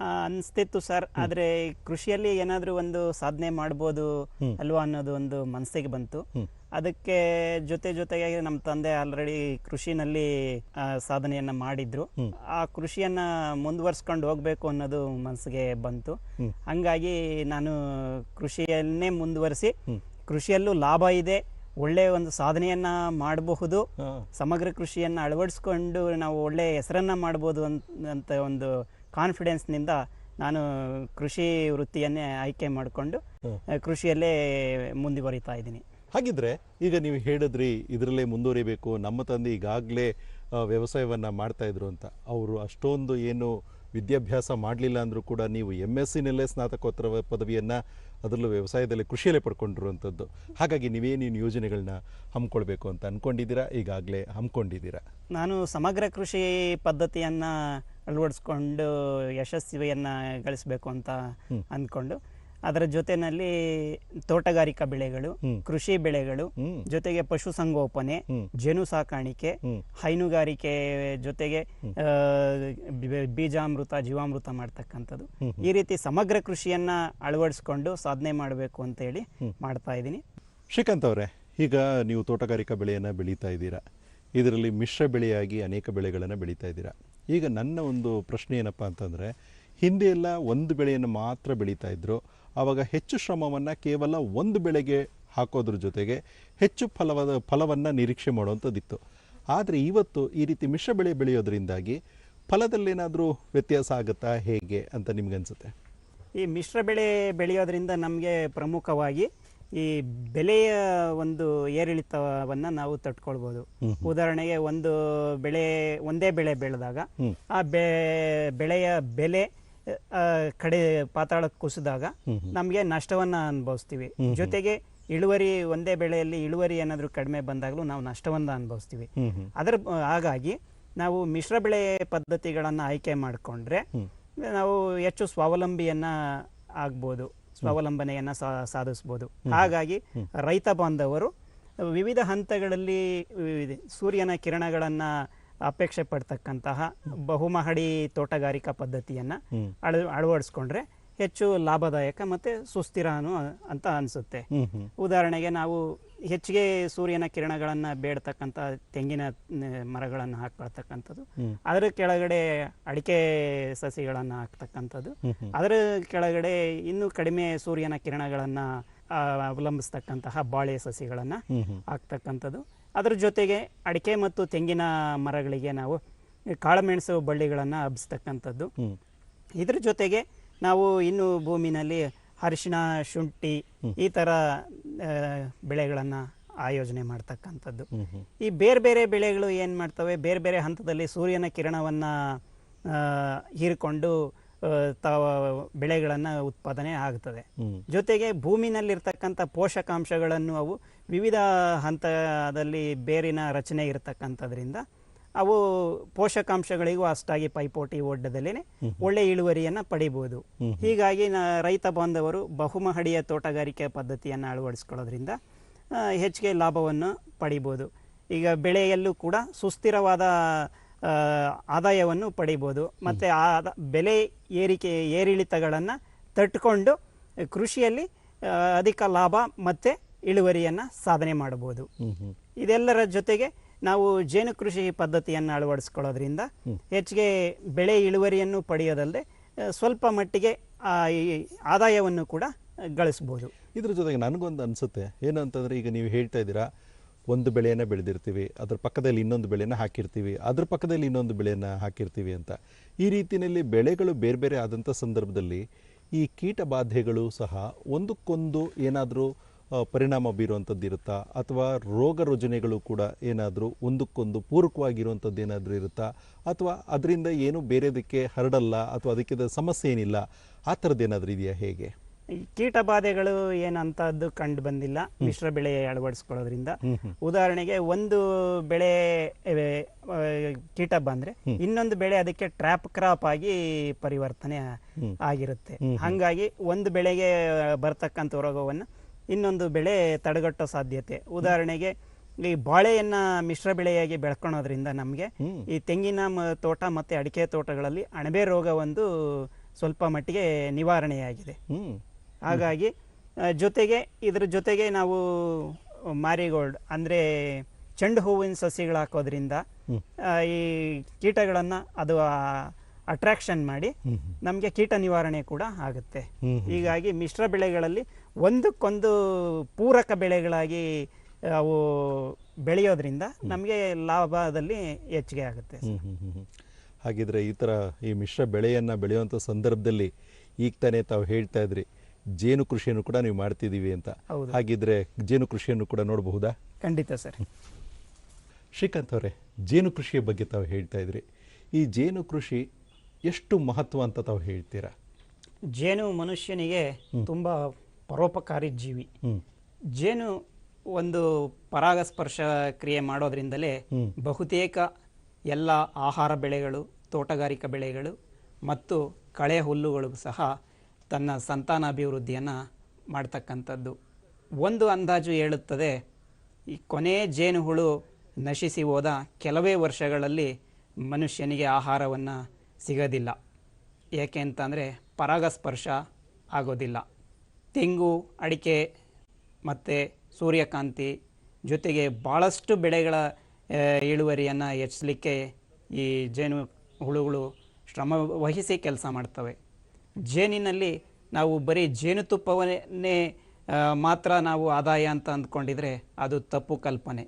[SPEAKER 6] ಅನಿಸ್ತಿತ್ತು ಸರ್. ಆದ್ರೆ ಕೃಷಿಯಲ್ಲಿ ಏನಾದರೂ ಒಂದು ಸಾಧನೆ ಮಾಡ್ಬೋದು ಅಲ್ವಾ ಅನ್ನೋದು ಒಂದು ಮನಸ್ಸಿಗೆ ಬಂತು. ಅದಕ್ಕೆ ಜೊತೆ ಜೊತೆಗೆ ನಮ್ಮ ತಂದೆ ಆಲ್ರೆಡಿ ಕೃಷಿನಲ್ಲಿ ಸಾಧನೆಯನ್ನ ಮಾಡಿದ್ರು. ಆ ಕೃಷಿಯನ್ನ ಮುಂದುವರ್ಸ್ಕೊಂಡು ಹೋಗ್ಬೇಕು ಅನ್ನೋದು ಮನಸ್ಸಿಗೆ ಬಂತು. ಹಂಗಾಗಿ ನಾನು ಕೃಷಿಯನ್ನೇ ಮುಂದುವರಿಸಿ ಕೃಷಿಯಲ್ಲೂ ಲಾಭ ಇದೆ ಒಳ್ಳೆ ಒಂದು ಸಾಧನೆಯನ್ನ ಮಾಡಬಹುದು ಸಮಗ್ರ ಕೃಷಿಯನ್ನ ಅಳವಡಿಸ್ಕೊಂಡು ನಾವು ಒಳ್ಳೆ ಹೆಸರನ್ನ ಮಾಡಬಹುದು ಅಂತ ಒಂದು ಕಾನ್ಫಿಡೆನ್ಸ್ನಿಂದ ನಾನು ಕೃಷಿ ವೃತ್ತಿಯನ್ನೇ ಆಯ್ಕೆ ಮಾಡಿಕೊಂಡು ಕೃಷಿಯಲ್ಲೇ ಮುಂದುವರಿತಾ ಇದ್ದೀನಿ.
[SPEAKER 5] ಹಾಗಿದ್ರೆ ಈಗ ನೀವು ಹೇಳಿದ್ರಿ ಇದರಲ್ಲೇ ಮುಂದುವರಿಬೇಕು ನಮ್ಮ ತಂದೆ ಈಗಾಗಲೇ ವ್ಯವಸಾಯವನ್ನು ಮಾಡ್ತಾ ಇದ್ರು ಅಂತ. ಅವರು ಅಷ್ಟೊಂದು ಏನು ವಿದ್ಯಾಭ್ಯಾಸ ಮಾಡಲಿಲ್ಲ ಅಂದರೂ ಕೂಡ ನೀವು ಎಂ ಎಸ್ ಸಿನಲ್ಲೇ ಸ್ನಾತಕೋತ್ತರ ಪದವಿಯನ್ನು ಅದರಲ್ಲೂ ವ್ಯವಸಾಯದಲ್ಲಿ ಕೃಷಿಯಲ್ಲೇ ಪಡ್ಕೊಂಡಿರುವಂಥದ್ದು. ಹಾಗಾಗಿ ನೀವೇನೇನು ಯೋಜನೆಗಳನ್ನ ಹಮ್ಮಿಕೊಳ್ಬೇಕು ಅಂತ ಅಂದ್ಕೊಂಡಿದ್ದೀರಾ ಈಗಾಗಲೇ ಹಮ್ಮಿಕೊಂಡಿದ್ದೀರಾ?
[SPEAKER 6] ನಾನು ಸಮಗ್ರ ಕೃಷಿ ಪದ್ಧತಿಯನ್ನು ಅಳವಡಿಸ್ಕೊಂಡು ಯಶಸ್ವಿಯನ್ನು ಗಳಿಸಬೇಕು ಅಂತ. ಅಂದ್ಕೊಂಡು ಅದರ ಜೊತೆನಲ್ಲಿ ತೋಟಗಾರಿಕಾ ಬೆಳೆಗಳು ಕೃಷಿ ಬೆಳೆಗಳು ಜೊತೆಗೆ ಪಶುಸಂಗೋಪನೆ
[SPEAKER 5] ಸಂಗೋಪನೆ
[SPEAKER 6] ಜೇನು ಸಾಕಾಣಿಕೆ ಹೈನುಗಾರಿಕೆ ಜೊತೆಗೆ ಬೀಜಾಮೃತ ಜೀವಾಮೃತ ಮಾಡ್ತಕ್ಕಂಥದ್ದು. ಈ ರೀತಿ ಸಮಗ್ರ ಕೃಷಿಯನ್ನ ಅಳವಡಿಸ್ಕೊಂಡು ಸಾಧನೆ ಮಾಡಬೇಕು ಅಂತ ಹೇಳಿ. ಮಾಡ್ತಾ ಇದ್ದೀನಿ.
[SPEAKER 5] ಶ್ರೀಕಾಂತ್ ಅವರೇ ಈಗ ನೀವು ತೋಟಗಾರಿಕಾ ಬೆಳೆಯನ್ನ ಬೆಳೀತಾ ಇದ್ದೀರಾ. ಇದರಲ್ಲಿ ಮಿಶ್ರ ಬೆಳೆಯಾಗಿ ಅನೇಕ ಬೆಳೆಗಳನ್ನು ಬೆಳೀತಾ ಇದ್ದೀರಾ. ಈಗ ನನ್ನ ಒಂದು ಪ್ರಶ್ನೆ ಏನಪ್ಪ ಅಂತಂದರೆ, ಹಿಂದೆ ಎಲ್ಲ ಒಂದು ಬೆಳೆಯನ್ನು ಮಾತ್ರ ಬೆಳೀತಾ ಇದ್ದರು ಆವಾಗ ಹೆಚ್ಚು ಶ್ರಮವನ್ನು ಕೇವಲ ಒಂದು ಬೆಳೆಗೆ ಹಾಕೋದ್ರ ಜೊತೆಗೆ ಹೆಚ್ಚು ಫಲವಾದ, ಫಲವನ್ನು ನಿರೀಕ್ಷೆ ಮಾಡುವಂಥದ್ದಿತ್ತು. ಆದರೆ ಇವತ್ತು ಈ ರೀತಿ ಮಿಶ್ರ ಬೆಳೆ ಬೆಳೆಯೋದ್ರಿಂದಾಗಿ ಫಲದಲ್ಲೇನಾದರೂ ವ್ಯತ್ಯಾಸ ಆಗುತ್ತಾ, ಹೇಗೆ ಅಂತ ನಿಮ್ಗನ್ಸುತ್ತೆ
[SPEAKER 6] ಈ ಮಿಶ್ರ ಬೆಳೆ ಬೆಳೆಯೋದ್ರಿಂದ ನಮಗೆ ಪ್ರಮುಖವಾಗಿ ಈ ಬೆಲೆಯ ಒಂದು ಏರಿಳಿತವನ್ನು ನಾವು ತಟ್ಕೊಳ್ಬೋದು. ಉದಾಹರಣೆಗೆ ಒಂದು ಬೆಳೆ ಒಂದೇ ಬೆಳೆ ಬೆಳೆದಾಗ ಆ ಬೆ ಬೆಳೆಯ ಬೆಲೆ ಕಡೆ ಪಾತಾಳ ಕುಸಿದಾಗ ನಮಗೆ ನಷ್ಟವನ್ನ ಅನುಭವಿಸ್ತೀವಿ. ಜೊತೆಗೆ ಇಳುವರಿ ಒಂದೇ ಬೆಳೆಯಲ್ಲಿ ಇಳುವರಿ ಏನಾದರೂ ಕಡಿಮೆ ಬಂದಾಗಲೂ ನಾವು ನಷ್ಟವನ್ನ ಅನುಭವಿಸ್ತೀವಿ. ಅದರ ಹಾಗಾಗಿ ನಾವು ಮಿಶ್ರ ಬೆಳೆ ಪದ್ಧತಿಗಳನ್ನು ಆಯ್ಕೆ ಮಾಡಿಕೊಂಡ್ರೆ ನಾವು ಹೆಚ್ಚು ಸ್ವಾವಲಂಬಿಯನ್ನ ಆಗ್ಬೋದು. ಸ್ವಾವಲಂಬನೆಯನ್ನ ಸಾಧಿಸ್ಬೋದು. ಹಾಗಾಗಿ ರೈತ ಬಾಂಧವರು ವಿವಿಧ ಹಂತಗಳಲ್ಲಿ ಸೂರ್ಯನ ಕಿರಣಗಳನ್ನ ಅಪೇಕ್ಷೆ ಪಡ್ತಕ್ಕಂತಹ ಬಹುಮಹಡಿ ತೋಟಗಾರಿಕಾ ಪದ್ಧತಿಯನ್ನ ಅಳ ಅಳವಡಿಸ್ಕೊಂಡ್ರೆ ಹೆಚ್ಚು ಲಾಭದಾಯಕ ಮತ್ತೆ ಸುಸ್ಥಿರ ಅನು ಅಂತ ಅನಿಸುತ್ತೆ. ಉದಾಹರಣೆಗೆ ನಾವು ಹೆಚ್ಚಿಗೆ ಸೂರ್ಯನ ಕಿರಣಗಳನ್ನು ಬೇಡ್ತಕ್ಕಂಥ ತೆಂಗಿನ ಮರಗಳನ್ನು ಹಾಕೊಳ್ತಕ್ಕಂಥದ್ದು ಅದರ ಕೆಳಗಡೆ ಅಡಿಕೆ ಸಸಿಗಳನ್ನು ಹಾಕ್ತಕ್ಕಂಥದ್ದು. ಅದರ ಕೆಳಗಡೆ ಇನ್ನೂ ಕಡಿಮೆ ಸೂರ್ಯನ ಕಿರಣಗಳನ್ನು ಅವಲಂಬಿಸ್ತಕ್ಕಂತಹ ಬಾಳೆ ಸಸಿಗಳನ್ನು ಹಾಕ್ತಕ್ಕಂಥದ್ದು. ಅದರ ಜೊತೆಗೆ ಅಡಿಕೆ ಮತ್ತು ತೆಂಗಿನ ಮರಗಳಿಗೆ ನಾವು ಕಾಳುಮೆಣಸು ಬಳ್ಳಿಗಳನ್ನು ಹಬ್ಬಿಸ್ತಕ್ಕಂಥದ್ದು ಇದ್ರ ಜೊತೆಗೆ ನಾವು ಇನ್ನು ಭೂಮಿನಲ್ಲಿ ಅರಿಶಿಣ ಶುಂಠಿ ಈ ತರ ಬೆಳೆಗಳನ್ನು ಆಯೋಜನೆ ಮಾಡ್ತಕ್ಕಂಥದ್ದು. ಈ ಬೇರೆ ಬೇರೆ ಬೆಳೆಗಳು ಏನು ಮಾಡ್ತವೆ? ಬೇರೆ ಬೇರೆ ಹಂತದಲ್ಲಿ ಸೂರ್ಯನ ಕಿರಣವನ್ನ ಹೀರಿಕೊಂಡು ತ ತಾವ ಬೆಳೆಗಳನ್ನು ಉತ್ಪಾದನೆ ಆಗ್ತದೆ. ಜೊತೆಗೆ ಭೂಮಿನಲ್ಲಿರ್ತಕ್ಕಂಥ ಪೋಷಕಾಂಶಗಳನ್ನು ಅವು ವಿವಿಧ ಹಂತದಲ್ಲಿ ಬೇರಿನ ರಚನೆ ಇರತಕ್ಕಂಥದ್ರಿಂದ ಅವು ಪೋಷಕಾಂಶಗಳಿಗೂ ಅಷ್ಟಾಗಿ ಪೈಪೋಟಿ ಒಡ್ಡದಲ್ಲೇ ಒಳ್ಳೆ ಇಳುವರಿಯನ್ನು ಪಡಿಬೋದು. ಹೀಗಾಗಿ ನ ರೈತ ಬಾಂಧವರು ಬಹುಮಹಡಿಯ ತೋಟಗಾರಿಕೆ ಪದ್ಧತಿಯನ್ನು ಅಳವಡಿಸ್ಕೊಳ್ಳೋದ್ರಿಂದ ಹೆಚ್ಚಿಗೆ ಲಾಭವನ್ನು ಪಡಿಬೋದು. ಈಗ ಬೆಳೆಯಲ್ಲೂ ಕೂಡ ಸುಸ್ಥಿರವಾದ ಆದಾಯವನ್ನು ಪಡಿಬೋದು. ಮತ್ತು ಆ ಬೆಲೆ ಏರಿಕೆ ಏರಿಳಿತಗಳನ್ನು ತಟ್ಕೊಂಡು ಕೃಷಿಯಲ್ಲಿ ಅಧಿಕ ಲಾಭ ಮತ್ತು ಇಳುವರಿಯನ್ನು ಸಾಧನೆ ಮಾಡಬಹುದು ಇದೆಲ್ಲರ ಜೊತೆಗೆ ನಾವು ಜೇನು ಕೃಷಿ ಪದ್ಧತಿಯನ್ನು ಅಳವಡಿಸ್ಕೊಳ್ಳೋದ್ರಿಂದ ಹೆಚ್ಚಿಗೆ ಬೆಳೆ ಇಳುವರಿಯನ್ನು ಪಡೆಯೋದಲ್ಲದೆ ಸ್ವಲ್ಪ ಮಟ್ಟಿಗೆ ಆ, ಆದಾಯವನ್ನು ಕೂಡ ಗಳಿಸ್ಬೋದು.
[SPEAKER 5] ಇದ್ರ ಜೊತೆಗೆ ನನಗೊಂದು ಅನಿಸುತ್ತೆ ಏನು ಅಂತಂದರೆ ಈಗ ನೀವು ಹೇಳ್ತಾ ಇದ್ದೀರಾ ಒಂದು ಬೆಳೆಯನ್ನು ಬೆಳೆದಿರ್ತೀವಿ ಅದ್ರ ಪಕ್ಕದಲ್ಲಿ ಇನ್ನೊಂದು ಬೆಳೆಯನ್ನು ಹಾಕಿರ್ತೀವಿ ಅದ್ರ ಪಕ್ಕದಲ್ಲಿ ಇನ್ನೊಂದು ಬೆಳೆಯನ್ನು ಹಾಕಿರ್ತೀವಿ ಅಂತ. ಈ ರೀತಿಯಲ್ಲಿ ಬೆಳೆಗಳು ಬೇರೆ ಬೇರೆ ಆದಂಥ ಸಂದರ್ಭದಲ್ಲಿ ಈ ಕೀಟ ಬಾಧೆಗಳು ಸಹ ಒಂದಕ್ಕೊಂದು ಏನಾದರೂ ಪರಿಣಾಮ ಬೀರುವಂಥದ್ದು ಇರುತ್ತಾ? ಅಥವಾ ರೋಗ ರುಜಿನಗಳು ಕೂಡ ಏನಾದರೂ ಒಂದಕ್ಕೊಂದು ಪೂರಕವಾಗಿರುವಂಥದ್ದು ಏನಾದರೂ ಇರುತ್ತಾ? ಅಥವಾ ಅದರಿಂದ ಏನು ಬೇರೆದಕ್ಕೆ ಹರಡಲ್ಲ ಅಥವಾ ಅದಕ್ಕೆ ಸಮಸ್ಯೆ ಏನಿಲ್ಲ ಆ ಥರದ್ದು ಏನಾದರೂ ಇದೆಯಾ ಹೇಗೆ?
[SPEAKER 6] ಈ ಕೀಟಬಾಧೆಗಳು ಏನಂತದ್ದು ಕಂಡು ಬಂದಿಲ್ಲ. ಮಿಶ್ರ ಬೆಳೆ ಅಳವಡಿಸ್ಕೊಳ್ಳೋದ್ರಿಂದ. ಉದಾಹರಣೆಗೆ ಒಂದು ಬೆಳೆ ಕೀಟ ಬಂದ್ರೆ ಇನ್ನೊಂದು ಬೆಳೆ ಅದಕ್ಕೆ ಟ್ರ್ಯಾಪ್ ಕ್ರಾಪ್ ಆಗಿ ಪರಿವರ್ತನೆ ಆಗಿರುತ್ತೆ. ಹಂಗಾಗಿ ಒಂದು ಬೆಳೆಗೆ ಬರ್ತಕ್ಕಂಥ ರೋಗವನ್ನು ಇನ್ನೊಂದು ಬೆಳೆ ತಡೆಗಟ್ಟೋ ಸಾಧ್ಯತೆ. ಉದಾಹರಣೆಗೆ ಈ ಬಾಳೆಯನ್ನ ಮಿಶ್ರ ಬೆಳೆಯಾಗಿ ಬೆಳ್ಕೊಳೋದ್ರಿಂದ ನಮಗೆ ಈ ತೆಂಗಿನ ತೋಟ ಮತ್ತೆ ಅಡಿಕೆ ತೋಟಗಳಲ್ಲಿ ಅಣಬೆ ರೋಗ ಒಂದು ಸ್ವಲ್ಪ ಮಟ್ಟಿಗೆ ನಿವಾರಣೆಯಾಗಿದೆ. ಹಾಗಾಗಿ ಜೊತೆಗೆ ಇದ್ರ ಜೊತೆಗೆ ನಾವು ಮಾರಿಗೋಲ್ಡ್ ಅಂದ್ರೆ ಚೆಂಡು ಹೂವಿನ ಸಸಿಗಳು ಹಾಕೋದ್ರಿಂದ ಈ ಕೀಟಗಳನ್ನು ಅದು ಅಟ್ರಾಕ್ಷನ್ ಮಾಡಿ ನಮಗೆ ಕೀಟ ನಿವಾರಣೆ ಕೂಡ ಆಗುತ್ತೆ. ಹೀಗಾಗಿ ಮಿಶ್ರ ಬೆಳೆಗಳಲ್ಲಿ ಒಂದಕ್ಕೊಂದು ಪೂರಕ ಬೆಳೆಗಳಾಗಿ ಅವು ಬೆಳೆಯೋದ್ರಿಂದ ನಮಗೆ ಲಾಭದಲ್ಲಿ ಹೆಚ್ಚಿಗೆ ಆಗುತ್ತೆ.
[SPEAKER 5] ಹಾಗಿದ್ರೆ ಈ ಥರ ಈ ಮಿಶ್ರ ಬೆಳೆಯನ್ನು ಬೆಳೆಯುವಂಥ ಸಂದರ್ಭದಲ್ಲಿ ಈಗ ತಾನೇ ತಾವು ಹೇಳ್ತಾ ಇದ್ರಿ ಜೇನು ಕೃಷಿಯನ್ನು ಕೂಡ ನೀವು ಮಾಡ್ತಿದ್ದೀವಿ ಅಂತ. ಹಾಗಿದ್ರೆ ಜೇನು ಕೃಷಿಯನ್ನು ಕೂಡ ನೋಡಬಹುದಾ?
[SPEAKER 6] ಖಂಡಿತ ಸರ್.
[SPEAKER 5] ಶ್ರೀಕಾಂತ್ ಅವರೇ ಜೇನು ಕೃಷಿಯ ಬಗ್ಗೆ ತಾವು ಹೇಳ್ತಾ ಇದ್ರಿ. ಈ ಜೇನು ಕೃಷಿ ಎಷ್ಟು ಮಹತ್ವ ಅಂತ ತಾವು ಹೇಳ್ತೀರಾ?
[SPEAKER 6] ಜೇನು ಮನುಷ್ಯನಿಗೆ ತುಂಬ ಪರೋಪಕಾರಿ ಜೀವಿ. ಜೇನು ಒಂದು ಪರಾಗಸ್ಪರ್ಶ ಕ್ರಿಯೆ ಮಾಡೋದ್ರಿಂದಲೇ ಬಹುತೇಕ ಎಲ್ಲ ಆಹಾರ ಬೆಳೆಗಳು ತೋಟಗಾರಿಕಾ ಬೆಳೆಗಳು ಮತ್ತು ಕಳೆ ಹುಲ್ಲುಗಳು ಸಹ ತನ್ನ ಸಂತಾನಾಭಿವೃದ್ಧಿಯನ್ನು ಮಾಡ್ತಕ್ಕಂಥದ್ದು. ಒಂದು ಅಂದಾಜು ಹೇಳುತ್ತದೆ ಈ ಕೊನೆ ಜೇನುಹುಳು ನಶಿಸಿ ಹೋದ ಕೆಲವೇ ವರ್ಷಗಳಲ್ಲಿ ಮನುಷ್ಯನಿಗೆ ಆಹಾರವನ್ನು ಸಿಗೋದಿಲ್ಲ. ಏಕೆ ಅಂತಂದರೆ ಪರಾಗಸ್ಪರ್ಶ ಆಗೋದಿಲ್ಲ. ತೆಂಗು, ಅಡಿಕೆ ಮತ್ತು ಸೂರ್ಯಕಾಂತಿ ಜೊತೆಗೆ ಭಾಳಷ್ಟು ಬೆಳೆಗಳ ಇಳುವರಿಯನ್ನು ಹೆಚ್ಚಿಸಲಿಕ್ಕೆ ಈ ಜೇನು ಹುಳುಗಳು ಶ್ರಮ ವಹಿಸಿ ಕೆಲಸ ಮಾಡ್ತವೆ. ಜೇನಿನಲ್ಲಿ ನಾವು ಬರೀ ಜೇನುತುಪ್ಪವನ್ನೇ ಮಾತ್ರ ನಾವು ಆದಾಯ ಅಂತ ಅಂದ್ಕೊಂಡಿದ್ರೆ ಅದು ತಪ್ಪು ಕಲ್ಪನೆ.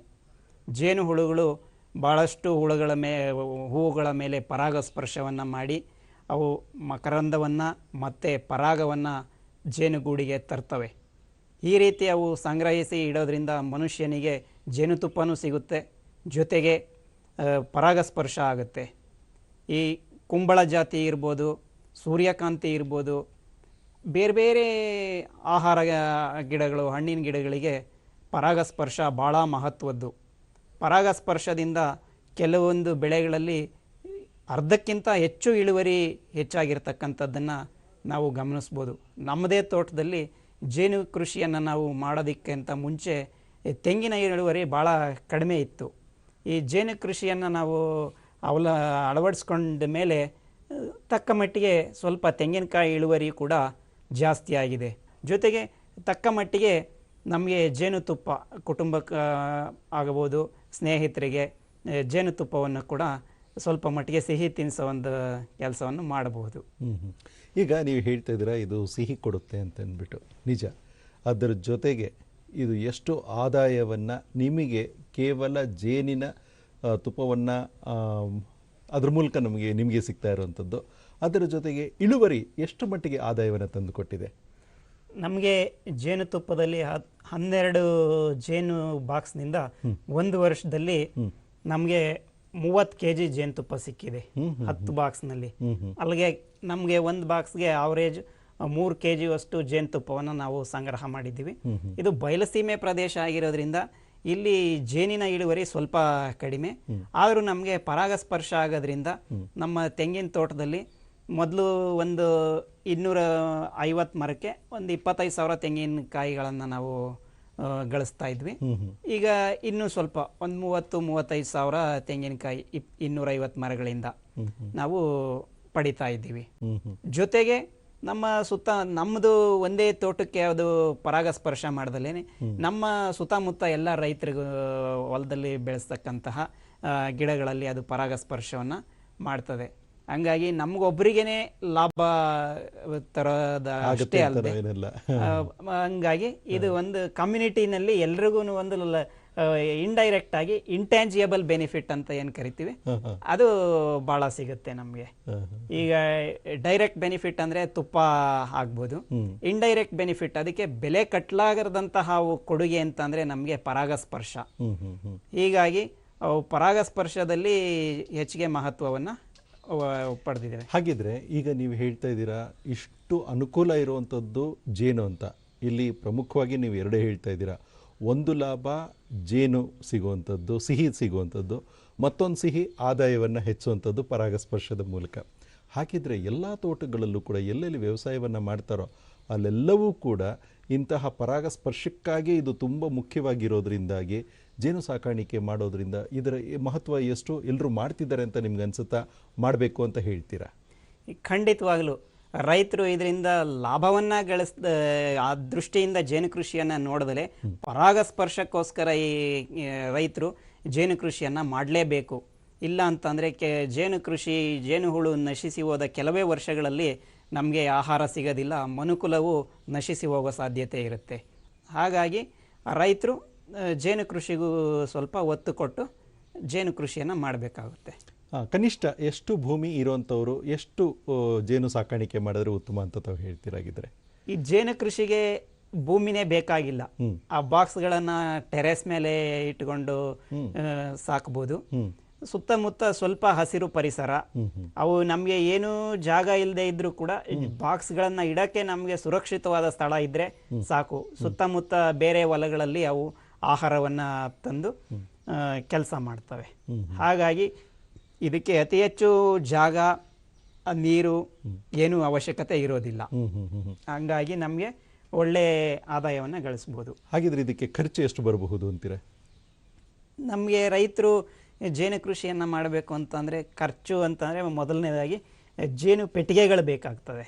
[SPEAKER 6] ಜೇನು ಹುಳುಗಳು ಭಾಳಷ್ಟು ಹುಳುಗಳ ಮೇ, ಹೂವುಗಳ ಮೇಲೆ ಪರಾಗಸ್ಪರ್ಶವನ್ನು ಮಾಡಿ ಅವು ಮಕರಂದವನ್ನು ಮತ್ತು ಪರಾಗವನ್ನು ಜೇನುಗೂಡಿಗೆ ತರ್ತವೆ. ಈ ರೀತಿ ಅವು ಸಂಗ್ರಹಿಸಿ ಇಡೋದ್ರಿಂದ ಮನುಷ್ಯನಿಗೆ ಜೇನುತುಪ್ಪನೂ ಸಿಗುತ್ತೆ, ಜೊತೆಗೆ ಪರಾಗಸ್ಪರ್ಶ ಆಗುತ್ತೆ. ಈ ಕುಂಬಳ ಜಾತಿ ಇರ್ಬೋದು, ಸೂರ್ಯಕಾಂತಿ ಇರ್ಬೋದು, ಬೇರೆ ಬೇರೆ ಆಹಾರ ಗಿಡಗಳು, ಹಣ್ಣಿನ ಗಿಡಗಳಿಗೆ ಪರಾಗಸ್ಪರ್ಶ ಭಾಳ ಮಹತ್ವದ್ದು. ಪರಾಗಸ್ಪರ್ಶದಿಂದ ಕೆಲವೊಂದು ಬೆಳೆಗಳಲ್ಲಿ ಅರ್ಧಕ್ಕಿಂತ ಹೆಚ್ಚು ಇಳುವರಿ ಹೆಚ್ಚಾಗಿರ್ತಕ್ಕಂಥದ್ದನ್ನು ನಾವು ಗಮನಿಸ್ಬೋದು. ನಮ್ಮದೇ ತೋಟದಲ್ಲಿ ಜೇನು ಕೃಷಿಯನ್ನು ನಾವು ಮಾಡೋದಕ್ಕಿಂತ ಮುಂಚೆ ಈ ತೆಂಗಿನ ಇಳುವರಿ ಭಾಳ ಕಡಿಮೆ ಇತ್ತು. ಈ ಜೇನು ಕೃಷಿಯನ್ನು ನಾವು ಅವಲ ಅಳವಡಿಸ್ಕೊಂಡ ಮೇಲೆ, ತಕ್ಕ ಮಟ್ಟಿಗೆ ಸ್ವಲ್ಪ ತೆಂಗಿನಕಾಯಿ ಇಳುವರಿ ಕೂಡ ಜಾಸ್ತಿ ಆಗಿದೆ. ಜೊತೆಗೆ ತಕ್ಕ ಮಟ್ಟಿಗೆ ನಮಗೆ ಜೇನುತುಪ್ಪ ಕುಟುಂಬಕ್ಕೆ ಆಗಬಹುದು ಸ್ನೇಹಿತರಿಗೆ ಜೇನುತುಪ್ಪವನ್ನು ಕೂಡ ಸ್ವಲ್ಪ ಮಟ್ಟಿಗೆ ಸಿಹಿ ತಿನ್ನಿಸೋ ಒಂದು ಕೆಲಸವನ್ನು ಮಾಡಬಹುದು.
[SPEAKER 5] ಈಗ ನೀವು ಹೇಳ್ತಾ ಇದ್ದೀರಾ ಇದು ಸಿಹಿ ಕೊಡುತ್ತೆ ಅಂತ ಅಂದ್ಬಿಟ್ಟು ನಿಜ. ಅದರ ಜೊತೆಗೆ ಇದು ಎಷ್ಟು ಆದಾಯವನ್ನು ನಿಮಗೆ ಕೇವಲ ಜೇನಿನ ತುಪ್ಪವನ್ನು ಅದ್ರ ಮೂಲಕ ನಮಗೆ ನಿಮಗೆ ಸಿಗ್ತಾ ಇರುವಂಥದ್ದು. ಅದರ ಜೊತೆಗೆ ಇಳುವರಿ ಎಷ್ಟು ಮಟ್ಟಿಗೆ ಆದಾಯವನ್ನು ತಂದುಕೊಟ್ಟಿದೆ?
[SPEAKER 6] ನಮಗೆ ಜೇನುತುಪ್ಪದಲ್ಲಿ ಹನ್ನೆರಡು ಜೇನು ಬಾಕ್ಸ್ನಿಂದ ಒಂದು ವರ್ಷದಲ್ಲಿ ನಮಗೆ ಮೂವತ್ತು ಕೆ ಜಿ ಜೇನುತುಪ್ಪ ಸಿಕ್ಕಿದೆ ಹತ್ತು ಬಾಕ್ಸ್ನಲ್ಲಿ. ಅಲ್ಲಿಗೆ ನಮಗೆ ಒಂದು ಬಾಕ್ಸ್ಗೆ ಆವರೇಜ್ ಮೂರು ಕೆ ಜಿಯಷ್ಟು ಜೇನುತುಪ್ಪವನ್ನು ನಾವು ಸಂಗ್ರಹ ಮಾಡಿದ್ದೀವಿ. ಇದು ಬಯಲಸೀಮೆ ಪ್ರದೇಶ ಆಗಿರೋದ್ರಿಂದ ಇಲ್ಲಿ ಜೇನಿನ ಇಳುವರಿ ಸ್ವಲ್ಪ ಕಡಿಮೆ. ಆದರೂ ನಮಗೆ ಪರಾಗಸ್ಪರ್ಶ ಆಗೋದ್ರಿಂದ ನಮ್ಮ ತೆಂಗಿನ ತೋಟದಲ್ಲಿ ಮೊದಲು ಒಂದು ಇನ್ನೂರ ಐವತ್ತು ಮರಕ್ಕೆ ಒಂದು ಇಪ್ಪತ್ತೈದು ಸಾವಿರ ತೆಂಗಿನಕಾಯಿಗಳನ್ನು ನಾವು ಗಳಿಸ್ತಾ ಇದ್ವಿ. ಈಗ ಇನ್ನೂ ಸ್ವಲ್ಪ ಒಂದು ಮೂವತ್ತು ಮೂವತ್ತೈದು ಸಾವಿರ ತೆಂಗಿನಕಾಯಿ ಇಪ್ ಇನ್ನೂರೈವತ್ತು ಮರಗಳಿಂದ ನಾವು ಪಡಿತಾ ಇದ್ದೀವಿ. ಜೊತೆಗೆ ನಮ್ಮ ಸುತ್ತ ನಮ್ಮದು ಒಂದೇ ತೋಟಕ್ಕೆ ಅದು ಪರಾಗಸ್ಪರ್ಶ ಮಾಡ್ದಲೇ ನಮ್ಮ ಸುತ್ತಮುತ್ತ ಎಲ್ಲ ರೈತರಿಗೂ ಹೊಲದಲ್ಲಿ ಬೆಳೆಸ್ತಕ್ಕಂತಹ ಗಿಡಗಳಲ್ಲಿ ಅದು ಪರಾಗಸ್ಪರ್ಶವನ್ನು ಮಾಡ್ತದೆ. ಹಂಗಾಗಿ ನಮಗೊಬ್ಬರಿಗೇನೆ ಲಾಭ ತರೋದ ಅಷ್ಟೇ
[SPEAKER 5] ಅಲ್ಲ
[SPEAKER 6] ಅಲ್ಲದೆ ಹಂಗಾಗಿ ಇದು ಒಂದು ಕಮ್ಯುನಿಟಿನಲ್ಲಿ ಎಲ್ರಿಗೂ ಒಂದು ಇಂಡೈರೆಕ್ಟ್ ಆಗಿ ಇಂಟ್ಯಾಂಜಿಯಬಲ್ ಬೆನಿಫಿಟ್ ಅಂತ ಏನು ಕರಿತೀವಿ ಅದು ಭಾಳ ಸಿಗುತ್ತೆ ನಮಗೆ. ಈಗ ಡೈರೆಕ್ಟ್ ಬೆನಿಫಿಟ್ ಅಂದ್ರೆ ತುಪ್ಪ ಆಗ್ಬೋದು. ಇಂಡೈರೆಕ್ಟ್ ಬೆನಿಫಿಟ್ ಅದಕ್ಕೆ ಬೆಲೆ ಕಟ್ಲಾಗದಂತಹ ಕೊಡುಗೆ ಅಂತ ಅಂದ್ರೆ ನಮಗೆ ಪರಾಗಸ್ಪರ್ಶ. ಹೀಗಾಗಿ ಅವು ಪರಾಗಸ್ಪರ್ಶದಲ್ಲಿ ಹೆಚ್ಚಿಗೆ ಮಹತ್ವವನ್ನು ಪಡೆದಿದ್ದೇವೆ.
[SPEAKER 5] ಹಾಗಿದ್ರೆ ಈಗ ನೀವು ಹೇಳ್ತಾ ಇದ್ದೀರಾ ಇಷ್ಟು ಅನುಕೂಲ ಇರುವಂಥದ್ದು ಜೇನು ಅಂತ. ಇಲ್ಲಿ ಪ್ರಮುಖವಾಗಿ ನೀವು ಎರಡೇ ಹೇಳ್ತಾ ಇದ್ದೀರಾ. ಒಂದು ಲಾಭ, ಜೇನು ಸಿಗುವಂಥದ್ದು, ಸಿಹಿ ಸಿಗುವಂಥದ್ದು, ಮತ್ತೊಂದು ಸಿಹಿ ಆದಾಯವನ್ನು ಹೆಚ್ಚುವಂಥದ್ದು ಪರಾಗಸ್ಪರ್ಶದ ಮೂಲಕ. ಹಾಕಿದರೆ ಎಲ್ಲ ತೋಟಗಳಲ್ಲೂ ಕೂಡ ಎಲ್ಲೆಲ್ಲಿ ವ್ಯವಸಾಯವನ್ನು ಮಾಡ್ತಾರೋ ಅಲ್ಲೆಲ್ಲವೂ ಕೂಡ ಇಂತಹ ಪರಾಗಸ್ಪರ್ಶಕ್ಕಾಗಿ ಇದು ತುಂಬ ಮುಖ್ಯವಾಗಿರೋದ್ರಿಂದಾಗಿ ಜೇನು ಸಾಕಾಣಿಕೆ ಮಾಡೋದ್ರಿಂದ ಇದರ ಮಹತ್ವ ಎಷ್ಟು ಎಲ್ಲರೂ ಮಾಡ್ತಿದ್ದಾರೆ ಅಂತ ನಿಮ್ಗೆ ಅನ್ಸುತ್ತಾ? ಮಾಡಬೇಕು ಅಂತ ಹೇಳ್ತೀರಾ?
[SPEAKER 6] ಖಂಡಿತವಾಗಲೂ ರೈತರು ಇದರಿಂದ ಲಾಭವನ್ನ ಗಳಿಸ್, ಆ ದೃಷ್ಟಿಯಿಂದ ಜೇನು ಕೃಷಿಯನ್ನ ನೋಡಿದ್ರೆ ಪರಾಗಸ್ಪರ್ಶಕ್ಕೋಸ್ಕರ ಈ ರೈತರು ಜೇನು ಕೃಷಿಯನ್ನ ಮಾಡಲೇಬೇಕು. ಇಲ್ಲ ಅಂತಂದರೆ ಕೆ, ಜೇನು ಕೃಷಿ, ಜೇನು ಹುಳು ನಶಿಸಿ ಹೋದ ಕೆಲವೇ ವರ್ಷಗಳಲ್ಲಿ ನಮಗೆ ಆಹಾರ ಸಿಗೋದಿಲ್ಲ, ಮನುಕುಲವು ನಶಿಸಿ ಹೋಗೋ ಸಾಧ್ಯತೆ ಇರುತ್ತೆ. ಹಾಗಾಗಿ ರೈತರು ಜೇನು ಕೃಷಿಗೂ ಸ್ವಲ್ಪ ಒತ್ತು ಕೊಟ್ಟು ಜೇನು ಕೃಷಿಯನ್ನು ಮಾಡಬೇಕಾಗುತ್ತೆ.
[SPEAKER 5] ಕನಿಷ್ಠ ಎಷ್ಟು ಭೂಮಿ ಇರುವಂಥವ್ರು ಎಷ್ಟು ಜೇನು ಸಾಕಾಣಿಕೆ ಮಾಡಿದ್ರೆ ಉತ್ತಮ ಅಂತ ತಾವು ಹೇಳ್ತೀರಾಗಿದ್ರೆ
[SPEAKER 6] ಈ ಜೇನು ಕೃಷಿಗೆ ಭೂಮಿನೇ ಬೇಕಾಗಿಲ್ಲ. ಆ ಬಾಕ್ಸ್ಗಳನ್ನು ಟೆರೆಸ್ ಮೇಲೆ ಇಟ್ಕೊಂಡು ಸಾಕಬಹುದು ಸಾಕ್ಬೋದು. ಸುತ್ತಮುತ್ತ ಸ್ವಲ್ಪ ಹಸಿರು ಪರಿಸರ. ಅವು ನಮಗೆ ಏನು ಜಾಗ ಇಲ್ಲದೆ ಇದ್ರೂ ಕೂಡ ಬಾಕ್ಸ್ಗಳನ್ನ ಇಡಕ್ಕೆ ನಮಗೆ ಸುರಕ್ಷಿತವಾದ ಸ್ಥಳ ಇದ್ರೆ ಸಾಕು. ಸುತ್ತಮುತ್ತ ಬೇರೆ ಹೊಲಗಳಲ್ಲಿ ಅವು ಆಹಾರವನ್ನ ತಂದು ಕೆಲಸ ಮಾಡ್ತವೆ. ಹಾಗಾಗಿ ಇದಕ್ಕೆ ಅತಿ ಹೆಚ್ಚು ಜಾಗ ನೀರು ಏನು ಅವಶ್ಯಕತೆ ಇರೋದಿಲ್ಲ. ಹಂಗಾಗಿ ನಮಗೆ ಒಳ್ಳೆ ಆದಾಯವನ್ನು ಗಳಿಸ್ಬೋದು.
[SPEAKER 5] ಹಾಗಿದ್ರೆ ಇದಕ್ಕೆ ಖರ್ಚು ಎಷ್ಟು ಬರಬಹುದು ಅಂತೀರ?
[SPEAKER 6] ನಮಗೆ ರೈತರು ಜೇನು ಕೃಷಿಯನ್ನು ಮಾಡಬೇಕು ಅಂತಂದರೆ ಖರ್ಚು ಅಂತಂದರೆ ಮೊದಲನೇದಾಗಿ ಜೇನು ಪೆಟ್ಟಿಗೆಗಳು ಬೇಕಾಗ್ತದೆ.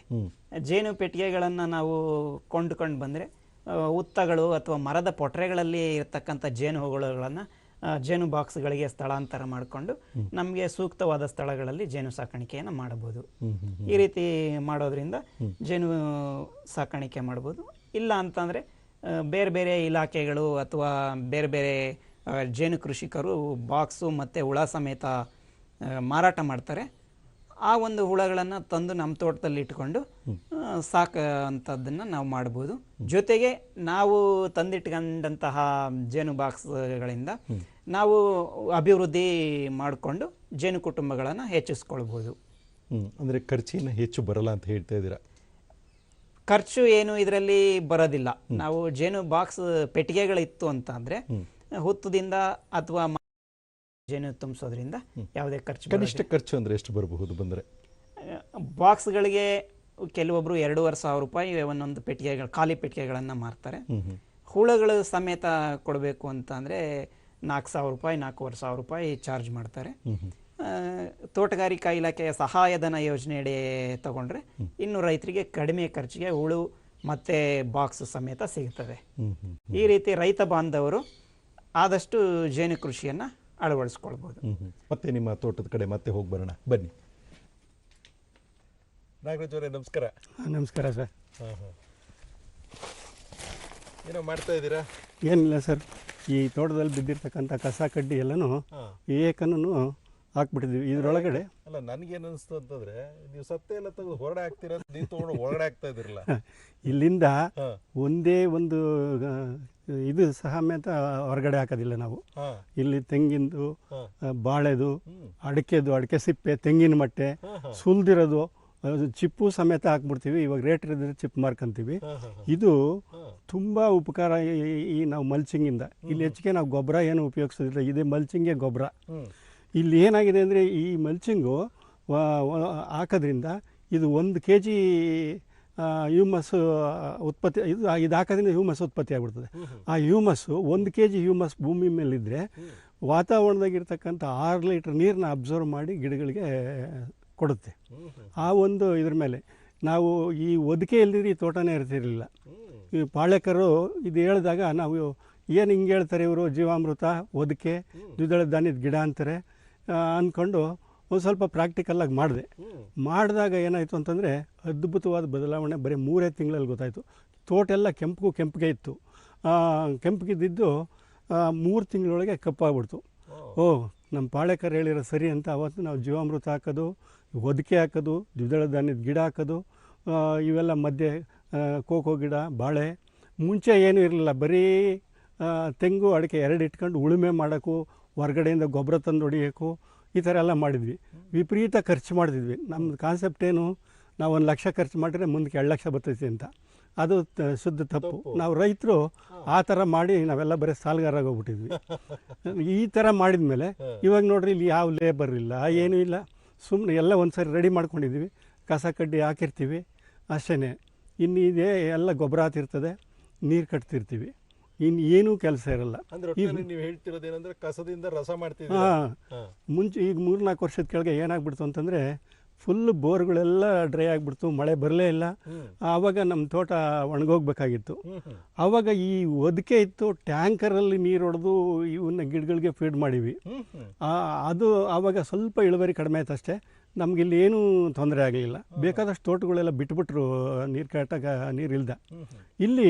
[SPEAKER 6] ಜೇನು ಪೆಟ್ಟಿಗೆಗಳನ್ನು ನಾವು ಕೊಂಡುಕೊಂಡು ಬಂದರೆ ಉತ್ತಗಳು ಅಥವಾ ಮರದ ಪೊಟ್ರೆಗಳಲ್ಲಿ ಇರತಕ್ಕಂಥ ಜೇನು ಜೇನು ಬಾಕ್ಸ್ಗಳಿಗೆ ಸ್ಥಳಾಂತರ ಮಾಡಿಕೊಂಡು ನಮಗೆ ಸೂಕ್ತವಾದ ಸ್ಥಳಗಳಲ್ಲಿ ಜೇನು ಸಾಕಾಣಿಕೆಯನ್ನು ಮಾಡಬಹುದು. ಈ ರೀತಿ ಮಾಡೋದ್ರಿಂದ ಜೇನು ಸಾಕಾಣಿಕೆ ಮಾಡ್ಬೋದು ಇಲ್ಲ ಅಂತಂದರೆ ಬೇರೆ ಬೇರೆ ಇಲಾಖೆಗಳು ಅಥವಾ ಬೇರೆ ಬೇರೆ ಜೇನು ಕೃಷಿಕರು ಬಾಕ್ಸು ಮತ್ತು ಹುಳ ಸಮೇತ ಮಾರಾಟ ಮಾಡ್ತಾರೆ. ಆ ಒಂದು ಹುಳಗಳನ್ನು ತಂದು ನಮ್ಮ ತೋಟದಲ್ಲಿ ಇಟ್ಕೊಂಡು ಸಾಕಂಥದ್ದನ್ನು ನಾವು ಮಾಡ್ಬೋದು. ಜೊತೆಗೆ ನಾವು ತಂದಿಟ್ಕೊಂಡಂತಹ ಜೇನು ಬಾಕ್ಸ್ಗಳಿಂದ ನಾವು ಅಭಿವೃದ್ಧಿ ಮಾಡಿಕೊಂಡು ಜೇನು ಕುಟುಂಬಗಳನ್ನು ಹೆಚ್ಚಿಸ್ಕೊಳ್ಬೋದು.
[SPEAKER 5] ಅಂದರೆ ಖರ್ಚಿನ ಹೆಚ್ಚು ಬರಲ್ಲ ಅಂತ ಹೇಳ್ತಾ ಇದ್ದೀರಾ?
[SPEAKER 6] ಖರ್ಚು ಏನು ಇದರಲ್ಲಿ ಬರೋದಿಲ್ಲ. ನಾವು ಜೇನು ಬಾಕ್ಸ್ ಪೆಟ್ಟಿಗೆಗಳಿತ್ತು ಅಂತ ಅಂದರೆ ಹುತ್ತದಿಂದ ಅಥವಾ ಜೇನು ತುಂಬಿಸೋದ್ರಿಂದ ಯಾವುದೇ ಖರ್ಚು
[SPEAKER 5] ಕನಿಷ್ಠ ಖರ್ಚು ಅಂದ್ರೆ ಎಷ್ಟು ಬರಬಹುದು ಬಂದರೆ?
[SPEAKER 6] ಬಾಕ್ಸ್ಗಳಿಗೆ ಕೆಲವೊಬ್ಬರು ಎರಡೂವರೆ ಸಾವಿರ ರೂಪಾಯಿ ಒಂದೊಂದು ಪೆಟ್ಟಿಗೆಗಳು ಖಾಲಿ ಪೆಟ್ಟಿಗೆಗಳನ್ನು ಮಾರ್ತಾರೆ. ಹುಳುಗಳು ಸಮೇತ ಕೊಡಬೇಕು ಅಂತ ಅಂದರೆ ನಾಲ್ಕು ಸಾವಿರ ರೂಪಾಯಿ ನಾಲ್ಕೂವರೆ ಸಾವಿರ ರೂಪಾಯಿ ಚಾರ್ಜ್ ಮಾಡ್ತಾರೆ. ತೋಟಗಾರಿಕಾ ಇಲಾಖೆಯ ಸಹಾಯಧನ ಯೋಜನೆಯಡಿ ತಗೊಂಡ್ರೆ ಇನ್ನು ರೈತರಿಗೆ ಕಡಿಮೆ ಖರ್ಚಿಗೆ ಹುಳು ಮತ್ತು ಬಾಕ್ಸ್ ಸಮೇತ ಸಿಗುತ್ತದೆ ಈ ರೀತಿ ರೈತ ಬಾಂಧವರು ಆದಷ್ಟು ಜೇನು ಕೃಷಿಯನ್ನು ಅಳವಡಿಸ್ಕೊಳ್ಬೋದು.
[SPEAKER 5] ಮತ್ತೆ ನಿಮ್ಮ ತೋಟದ ಕಡೆ ಮತ್ತೆ ಹೋಗಿ ಬರೋಣ. ಬನ್ನಿ. ನಾಗರಾಜ್ ಅವರೇ ನಮಸ್ಕಾರ.
[SPEAKER 7] ನಮಸ್ಕಾರ ಸರ್.
[SPEAKER 5] ಏನೋ ಮಾಡ್ತಾ ಇದ್ದೀರಾ?
[SPEAKER 7] ಏನಿಲ್ಲ ಸರ್. ಈ ತೋಟದಲ್ಲಿ ಬಿದ್ದಿರ್ತಕ್ಕಂಥ ಕಸ ಕಡ್ಡಿ ಎಲ್ಲನೂ ಏಕನೂ ಹಾಕ್ಬಿಟ್ಟಿದ್ವಿ ಇದರೊಳಗಡೆ
[SPEAKER 5] ಅಲ್ಲ ನನಗೇನು ಅನಿಸ್ತು ಅಂತಂದ್ರೆ ನೀವು ಸತ್ತೆ ಎಲ್ಲ ತೆಗೆದು ಹೊರಡೆ ಹಾಕ್ತೀರ ಅಂತ ನೀವು ತೊಗೊಂಡು ಒಳಗಡೆ ಹಾಕ್ತಾ ಇದ್ರಲ್ಲ (laughs)
[SPEAKER 7] ಇಲ್ಲಿಂದ ಒಂದೇ ಒಂದು ಇದು ಮೇತ ಹೊರಗಡೆ ಹಾಕೋದಿಲ್ಲ ನಾವು. ಇಲ್ಲಿ ತೆಂಗಿಂದು ಬಾಳೆದು ಅಡಿಕೆದು ಅಡಿಕೆ ಸಿಪ್ಪೆ ತೆಂಗಿನ ಮಟ್ಟೆ ಸುಲ್ದಿರೋದು ಚಿಪ್ಪು ಸಮೇತ ಹಾಕ್ಬಿಡ್ತೀವಿ. ಇವಾಗ ರೇಟ್ ಇರಿದ್ರೆ ಚಿಪ್ ಮಾರ್ಕೊಂತೀವಿ. ಇದು ತುಂಬ ಉಪಕಾರ ಈ ನಾವು ಮಲ್ಚಿಂಗಿಂದ. ಇಲ್ಲಿ ಹೆಚ್ಚಿಗೆ ನಾವು ಗೊಬ್ಬರ ಏನು ಉಪಯೋಗಿಸೋದಿಲ್ಲ. ಇದೇ ಮಲ್ಚಿಂಗೇ ಗೊಬ್ಬರ. ಇಲ್ಲಿ ಏನಾಗಿದೆ ಅಂದರೆ ಈ ಮಲ್ಚಿಂಗು ಹಾಕೋದ್ರಿಂದ ಇದು ಒಂದು ಕೆ ಜಿ ಹ್ಯೂಮಸ್ ಉತ್ಪತ್ತಿ ಇದು ಇದು ಹಾಕೋದ್ರಿಂದ ಹ್ಯೂಮಸ್ ಉತ್ಪತ್ತಿ ಆಗ್ಬಿಡ್ತದೆ. ಆ ಹ್ಯೂಮಸ್ಸು ಒಂದು ಕೆ ಜಿ ಹ್ಯೂಮಸ್ ಭೂಮಿ ಮೇಲಿದ್ದರೆ ವಾತಾವರಣದಾಗಿರ್ತಕ್ಕಂಥ ಆರು ಲೀಟ್ರ್ ನೀರನ್ನ ಅಬ್ಸರ್ವ್ ಮಾಡಿ ಗಿಡಗಳಿಗೆ ಕೊಡುತ್ತೆ. ಆ ಒಂದು ಇದ್ರ ಮೇಲೆ ನಾವು ಈ ಒದಿಕೆ ಈ ತೋಟನೇ ಇರ್ತಿರಲಿಲ್ಲ. ಈ ಪಾಳೆಕರು ಇದು ಹೇಳಿದಾಗ ನಾವು ಏನು ಹಿಂಗೆ ಹೇಳ್ತಾರೆ ಇವರು? ಜೀವಾಮೃತ ಒದಕೆ ದ್ವಿದಳ ಧಾನ್ಯದ ಗಿಡ ಅಂತಾರೆ. ಅಂದ್ಕೊಂಡು ಒಂದು ಸ್ವಲ್ಪ ಪ್ರಾಕ್ಟಿಕಲ್ಲಾಗಿ ಮಾಡಿದೆ. ಮಾಡಿದಾಗ ಏನಾಯಿತು ಅಂತಂದರೆ ಅದ್ಭುತವಾದ ಬದಲಾವಣೆ ಬರೀ ಮೂರೇ ತಿಂಗಳಲ್ಲಿ ಗೊತ್ತಾಯಿತು. ತೋಟೆಲ್ಲ ಕೆಂಪು ಕೆಂಪಿಗೆ ಇತ್ತು. ಕೆಂಪಗಿದ್ದಿದ್ದು ಮೂರು ತಿಂಗಳೊಳಗೆ ಕಪ್ಪಾಗ್ಬಿಡ್ತು. ಓ. ನಮ್ಮ ಪಾಳೆಕರ್ ಹೇಳಿರೋ ಸರಿ ಅಂತ ಅವತ್ತು ನಾವು ಜೀವಾಮೃತ ಹಾಕೋದು ಹೊದಿಕೆ ಹಾಕೋದು ದ್ವಿದಳ ಧಾನ್ಯದ ಗಿಡ ಹಾಕೋದು ಇವೆಲ್ಲ ಮಧ್ಯೆ ಕೋಕೋ ಗಿಡ ಬಾಳೆ ಮುಂಚೆ ಏನೂ ಇರಲಿಲ್ಲ. ಬರೀ ತೆಂಗು ಅಡಿಕೆ ಎರಡು ಇಟ್ಕೊಂಡು ಉಳುಮೆ ಮಾಡೋಕ್ಕೂ ಹೊರಗಡೆಯಿಂದ ಗೊಬ್ಬರ ತಂದು ಹೊಡಿಯೋಕ್ಕೂ ಈ ಥರ ಎಲ್ಲ ಮಾಡಿದ್ವಿ. ವಿಪರೀತ ಖರ್ಚು ಮಾಡಿದ್ವಿ. ನಮ್ಮದು ಕಾನ್ಸೆಪ್ಟ್ ಏನು ನಾವು ಒಂದು ಲಕ್ಷ ಖರ್ಚು ಮಾಡಿದ್ರೆ ಮುಂದಕ್ಕೆ ಎರಡು ಲಕ್ಷ ಬರ್ತೈತಿ ಅಂತ. ಅದು ಶುದ್ಧ ತಪ್ಪು. ನಾವು ರೈತರು ಆ ಥರ ಮಾಡಿ ನಾವೆಲ್ಲ ಬರೀ ಸಾಲಗಾರಾಗಿ ಹೋಗ್ಬಿಟ್ಟಿದ್ವಿ. ಈ ಥರ ಮಾಡಿದ ಮೇಲೆ ಇವಾಗ ನೋಡ್ರಿ ಇಲ್ಲಿ ಯಾವ ಲೇಬರ್ ಇಲ್ಲ ಏನೂ ಇಲ್ಲ. ಸುಮ್ಮನೆ ಎಲ್ಲ ಒಂದು ಸರಿ ರೆಡಿ ಮಾಡ್ಕೊಂಡಿದ್ದೀವಿ ಕಸ ಕಡ್ಡಿ ಹಾಕಿರ್ತೀವಿ. ಅಷ್ಟೇ ಇನ್ನು ಇದೇ ಎಲ್ಲ ಗೊಬ್ಬರ ಹಾತಿರ್ತದೆ ನೀರು ಕಟ್ತಿರ್ತೀವಿ. ಇನ್ನು ಏನೂ ಕೆಲಸ ಇರಲ್ಲ.
[SPEAKER 5] ಅಂದ್ರೆ ಒಟ್ಟಿನಲ್ಲಿ ನೀವು ಹೇಳ್ತಿರೋದೇನಂದ್ರೆ ಕಸದಿಂದ ರಸ ಮಾಡ್ತಿದ್ದೀರಾ?
[SPEAKER 7] ಹಾಂ. ಮುಂಚೆ ಈಗ ಮೂರ್ನಾಲ್ಕು ವರ್ಷದ ಕೆಳಗೆ ಏನಾಗ್ಬಿಡ್ತು ಅಂತಂದರೆ ಫುಲ್ ಬೋರ್ಗಳೆಲ್ಲ ಡ್ರೈ ಆಗಿಬಿಡ್ತು ಮಳೆ ಬರಲೇ ಇಲ್ಲ. ಆವಾಗ ನಮ್ಮ ತೋಟ ಒಣಗೋಗ್ಬೇಕಾಗಿತ್ತು. ಆವಾಗ ಈ ಒದಕೆ ಇತ್ತು ಟ್ಯಾಂಕರಲ್ಲಿ ನೀರು ಹೊಡೆದು ಇವನ್ನ ಗಿಡಗಳಿಗೆ ಫೀಡ್ ಮಾಡೀವಿ ಅದು ಆವಾಗ ಸ್ವಲ್ಪ ಇಳುವರಿ ಕಡಿಮೆ ಆಯ್ತು ಅಷ್ಟೇ. ನಮಗಿಲ್ಲಿ ಏನೂ ತೊಂದರೆ ಆಗಲಿಲ್ಲ. ಬೇಕಾದಷ್ಟು ತೋಟಗಳೆಲ್ಲ ಬಿಟ್ಬಿಟ್ರು ನೀರು ಕಟ್ಟಾಗ ನೀರಿಲ್ದ. ಇಲ್ಲಿ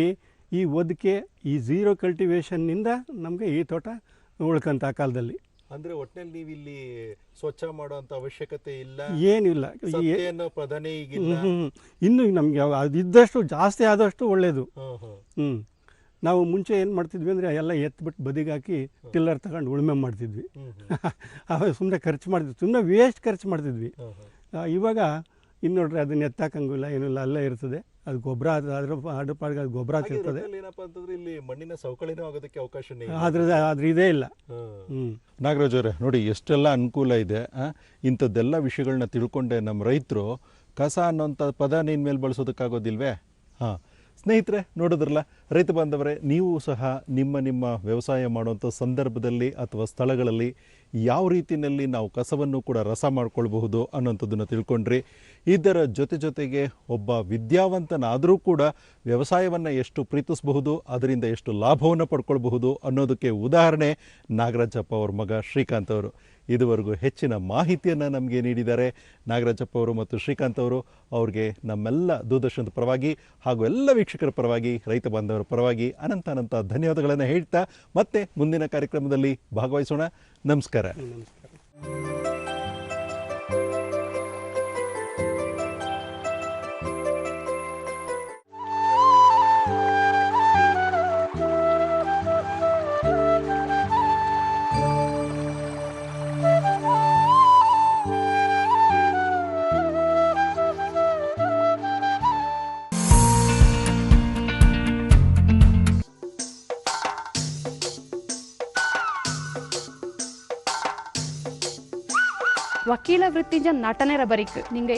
[SPEAKER 7] ಈ ಒದಕೆ ಈ ಝೀರೋ ಕಲ್ಟಿವೇಶನ್ನಿಂದ ನಮಗೆ ಈ ತೋಟ ಉಳ್ಕಂತ ಆ ಕಾಲದಲ್ಲಿ.
[SPEAKER 5] ಅಂದ್ರೆ ಒಟ್ಟಿನಲ್ಲಿ ನೀವು ಇಲ್ಲಿ ಸ್ವಚ್ಛ ಮಾಡುವಂತ ಅವಶ್ಯಕತೆ ಇಲ್ಲ.
[SPEAKER 7] ಏನಿಲ್ಲ. ಪ್ರಧಾನಿ. ಇನ್ನು ನಮಗೆ ಅದಿದ್ದಷ್ಟು ಜಾಸ್ತಿ ಆದಷ್ಟು ಒಳ್ಳೇದು.
[SPEAKER 5] ಹ್ಮ್,
[SPEAKER 7] ನಾವು ಮುಂಚೆ ಏನು ಮಾಡ್ತಿದ್ವಿ ಅಂದರೆ ಎಲ್ಲ ಎತ್ಬಿಟ್ಟು ಬದಿಗೆ ಹಾಕಿ ಟಿಲ್ಲರ್ ತಗೊಂಡು ಉಳುಮೆ ಮಾಡ್ತಿದ್ವಿ. (laughs) ಅವಾಗ ಸುಮ್ಮನೆ ಖರ್ಚು ಮಾಡ್ತಿದ್ವಿ. ಸುಮ್ಮನೆ ವೇಸ್ಟ್ ಖರ್ಚು ಮಾಡ್ತಿದ್ವಿ. ಇವಾಗ ಇನ್ನು ನೋಡ್ರಿ ಅದನ್ನ ಎತ್ತಾಕಂಗಿಲ್ಲ ಏನಿಲ್ಲ ಅಲ್ಲೇ ಇರ್ತದೆ ಅದು ಗೊಬ್ಬರ ಅದ್ರ ಅದ್ರ ಪಾಡಿಗೆ ಅದು ಗೊಬ್ಬರ
[SPEAKER 5] ಆಗಿರ್ತದೆ
[SPEAKER 7] ಇರ್ತದೆ
[SPEAKER 5] ಒಟ್ನಲ್ಲಿ ಏನಪ್ಪಾ ಅಂತಂದ್ರೆ ಇಲ್ಲಿ ಮಣ್ಣಿನ ಸವಕಳಿನೂ ಆಗೋದಕ್ಕೆ ಅವಕಾಶ ಇಲ್ಲ.
[SPEAKER 7] ಆದ್ರೆ ಆದ್ರೆ ಇದೇ ಇಲ್ಲ
[SPEAKER 5] ಹ್ಮ್.
[SPEAKER 7] ಹ್ಞೂ
[SPEAKER 5] ನಾಗರಾಜ್ ಅವರೇ ನೋಡಿ ಎಷ್ಟೆಲ್ಲ ಅನುಕೂಲ ಇದೆ ಆ? ಇಂಥದ್ದೆಲ್ಲ ವಿಷಯಗಳನ್ನ ತಿಳ್ಕೊಂಡೆ ನಮ್ಮ ರೈತರು ಕಸ ಅನ್ನೋಂಥ ಪದ ನಿನ್ ಮೇಲೆ ಬಳಸೋದಕ್ಕಾಗೋದಿಲ್ವೇ ಹಾಂ ಸ್ನೇಹಿತರೆ ನೋಡಿದ್ರಲ್ಲ ರೈತ ಬಾಂಧವರೇ ನೀವು ಸಹ ನಿಮ್ಮ ನಿಮ್ಮ ವ್ಯವಸಾಯ ಮಾಡುವಂಥ ಸಂದರ್ಭದಲ್ಲಿ ಅಥವಾ ಸ್ಥಳಗಳಲ್ಲಿ ಯಾವ ರೀತಿಯಲ್ಲಿ ನಾವು ಕಸವನ್ನು ಕೂಡ ರಸ ಮಾಡ್ಕೊಳ್ಬಹುದು ಅನ್ನೋಂಥದ್ದನ್ನು ತಿಳ್ಕೊಂಡ್ರಿ. ಇದರ ಜೊತೆ ಜೊತೆಗೆ ಒಬ್ಬ ವಿದ್ಯಾವಂತನಾದರೂ ಕೂಡ ವ್ಯವಸಾಯವನ್ನು ಎಷ್ಟು ಪ್ರೀತಿಸಬಹುದು, ಅದರಿಂದ ಎಷ್ಟು ಲಾಭವನ್ನು ಪಡ್ಕೊಳ್ಬಹುದು ಅನ್ನೋದಕ್ಕೆ ಉದಾಹರಣೆ ನಾಗರಾಜಪ್ಪ ಅವ್ರ ಮಗ ಶ್ರೀಕಾಂತ್ ಅವರು. ಇದುವರೆಗೂ ಹೆಚ್ಚಿನ ಮಾಹಿತಿಯನ್ನು ನಮಗೆ ನೀಡಿದ್ದಾರೆ. ನಾಗರಾಜಪ್ಪ ಅವರು ಮತ್ತು ಶ್ರೀಕಾಂತ್ ಅವರು ಅವ್ರಿಗೆ ನಮ್ಮೆಲ್ಲ ದೂರದರ್ಶನದ ಪರವಾಗಿ ಹಾಗೂ ಎಲ್ಲ ವೀಕ್ಷಕರ ಪರವಾಗಿ, ರೈತ ಬಾಂಧವರ ಪರವಾಗಿ ಅನಂತ ಅನಂತ ಧನ್ಯವಾದಗಳನ್ನು ಹೇಳ್ತಾ ಮತ್ತೆ ಮುಂದಿನ ಕಾರ್ಯಕ್ರಮದಲ್ಲಿ ಭಾಗವಹಿಸೋಣ. ನಮಸ್ಕಾರ.
[SPEAKER 7] ನಮಸ್ಕಾರ.
[SPEAKER 8] ವಕೀಲ ವೃತ್ತಿಜ ನಟನೆರ ಬರಿಕ್ ನಿಂಗೆ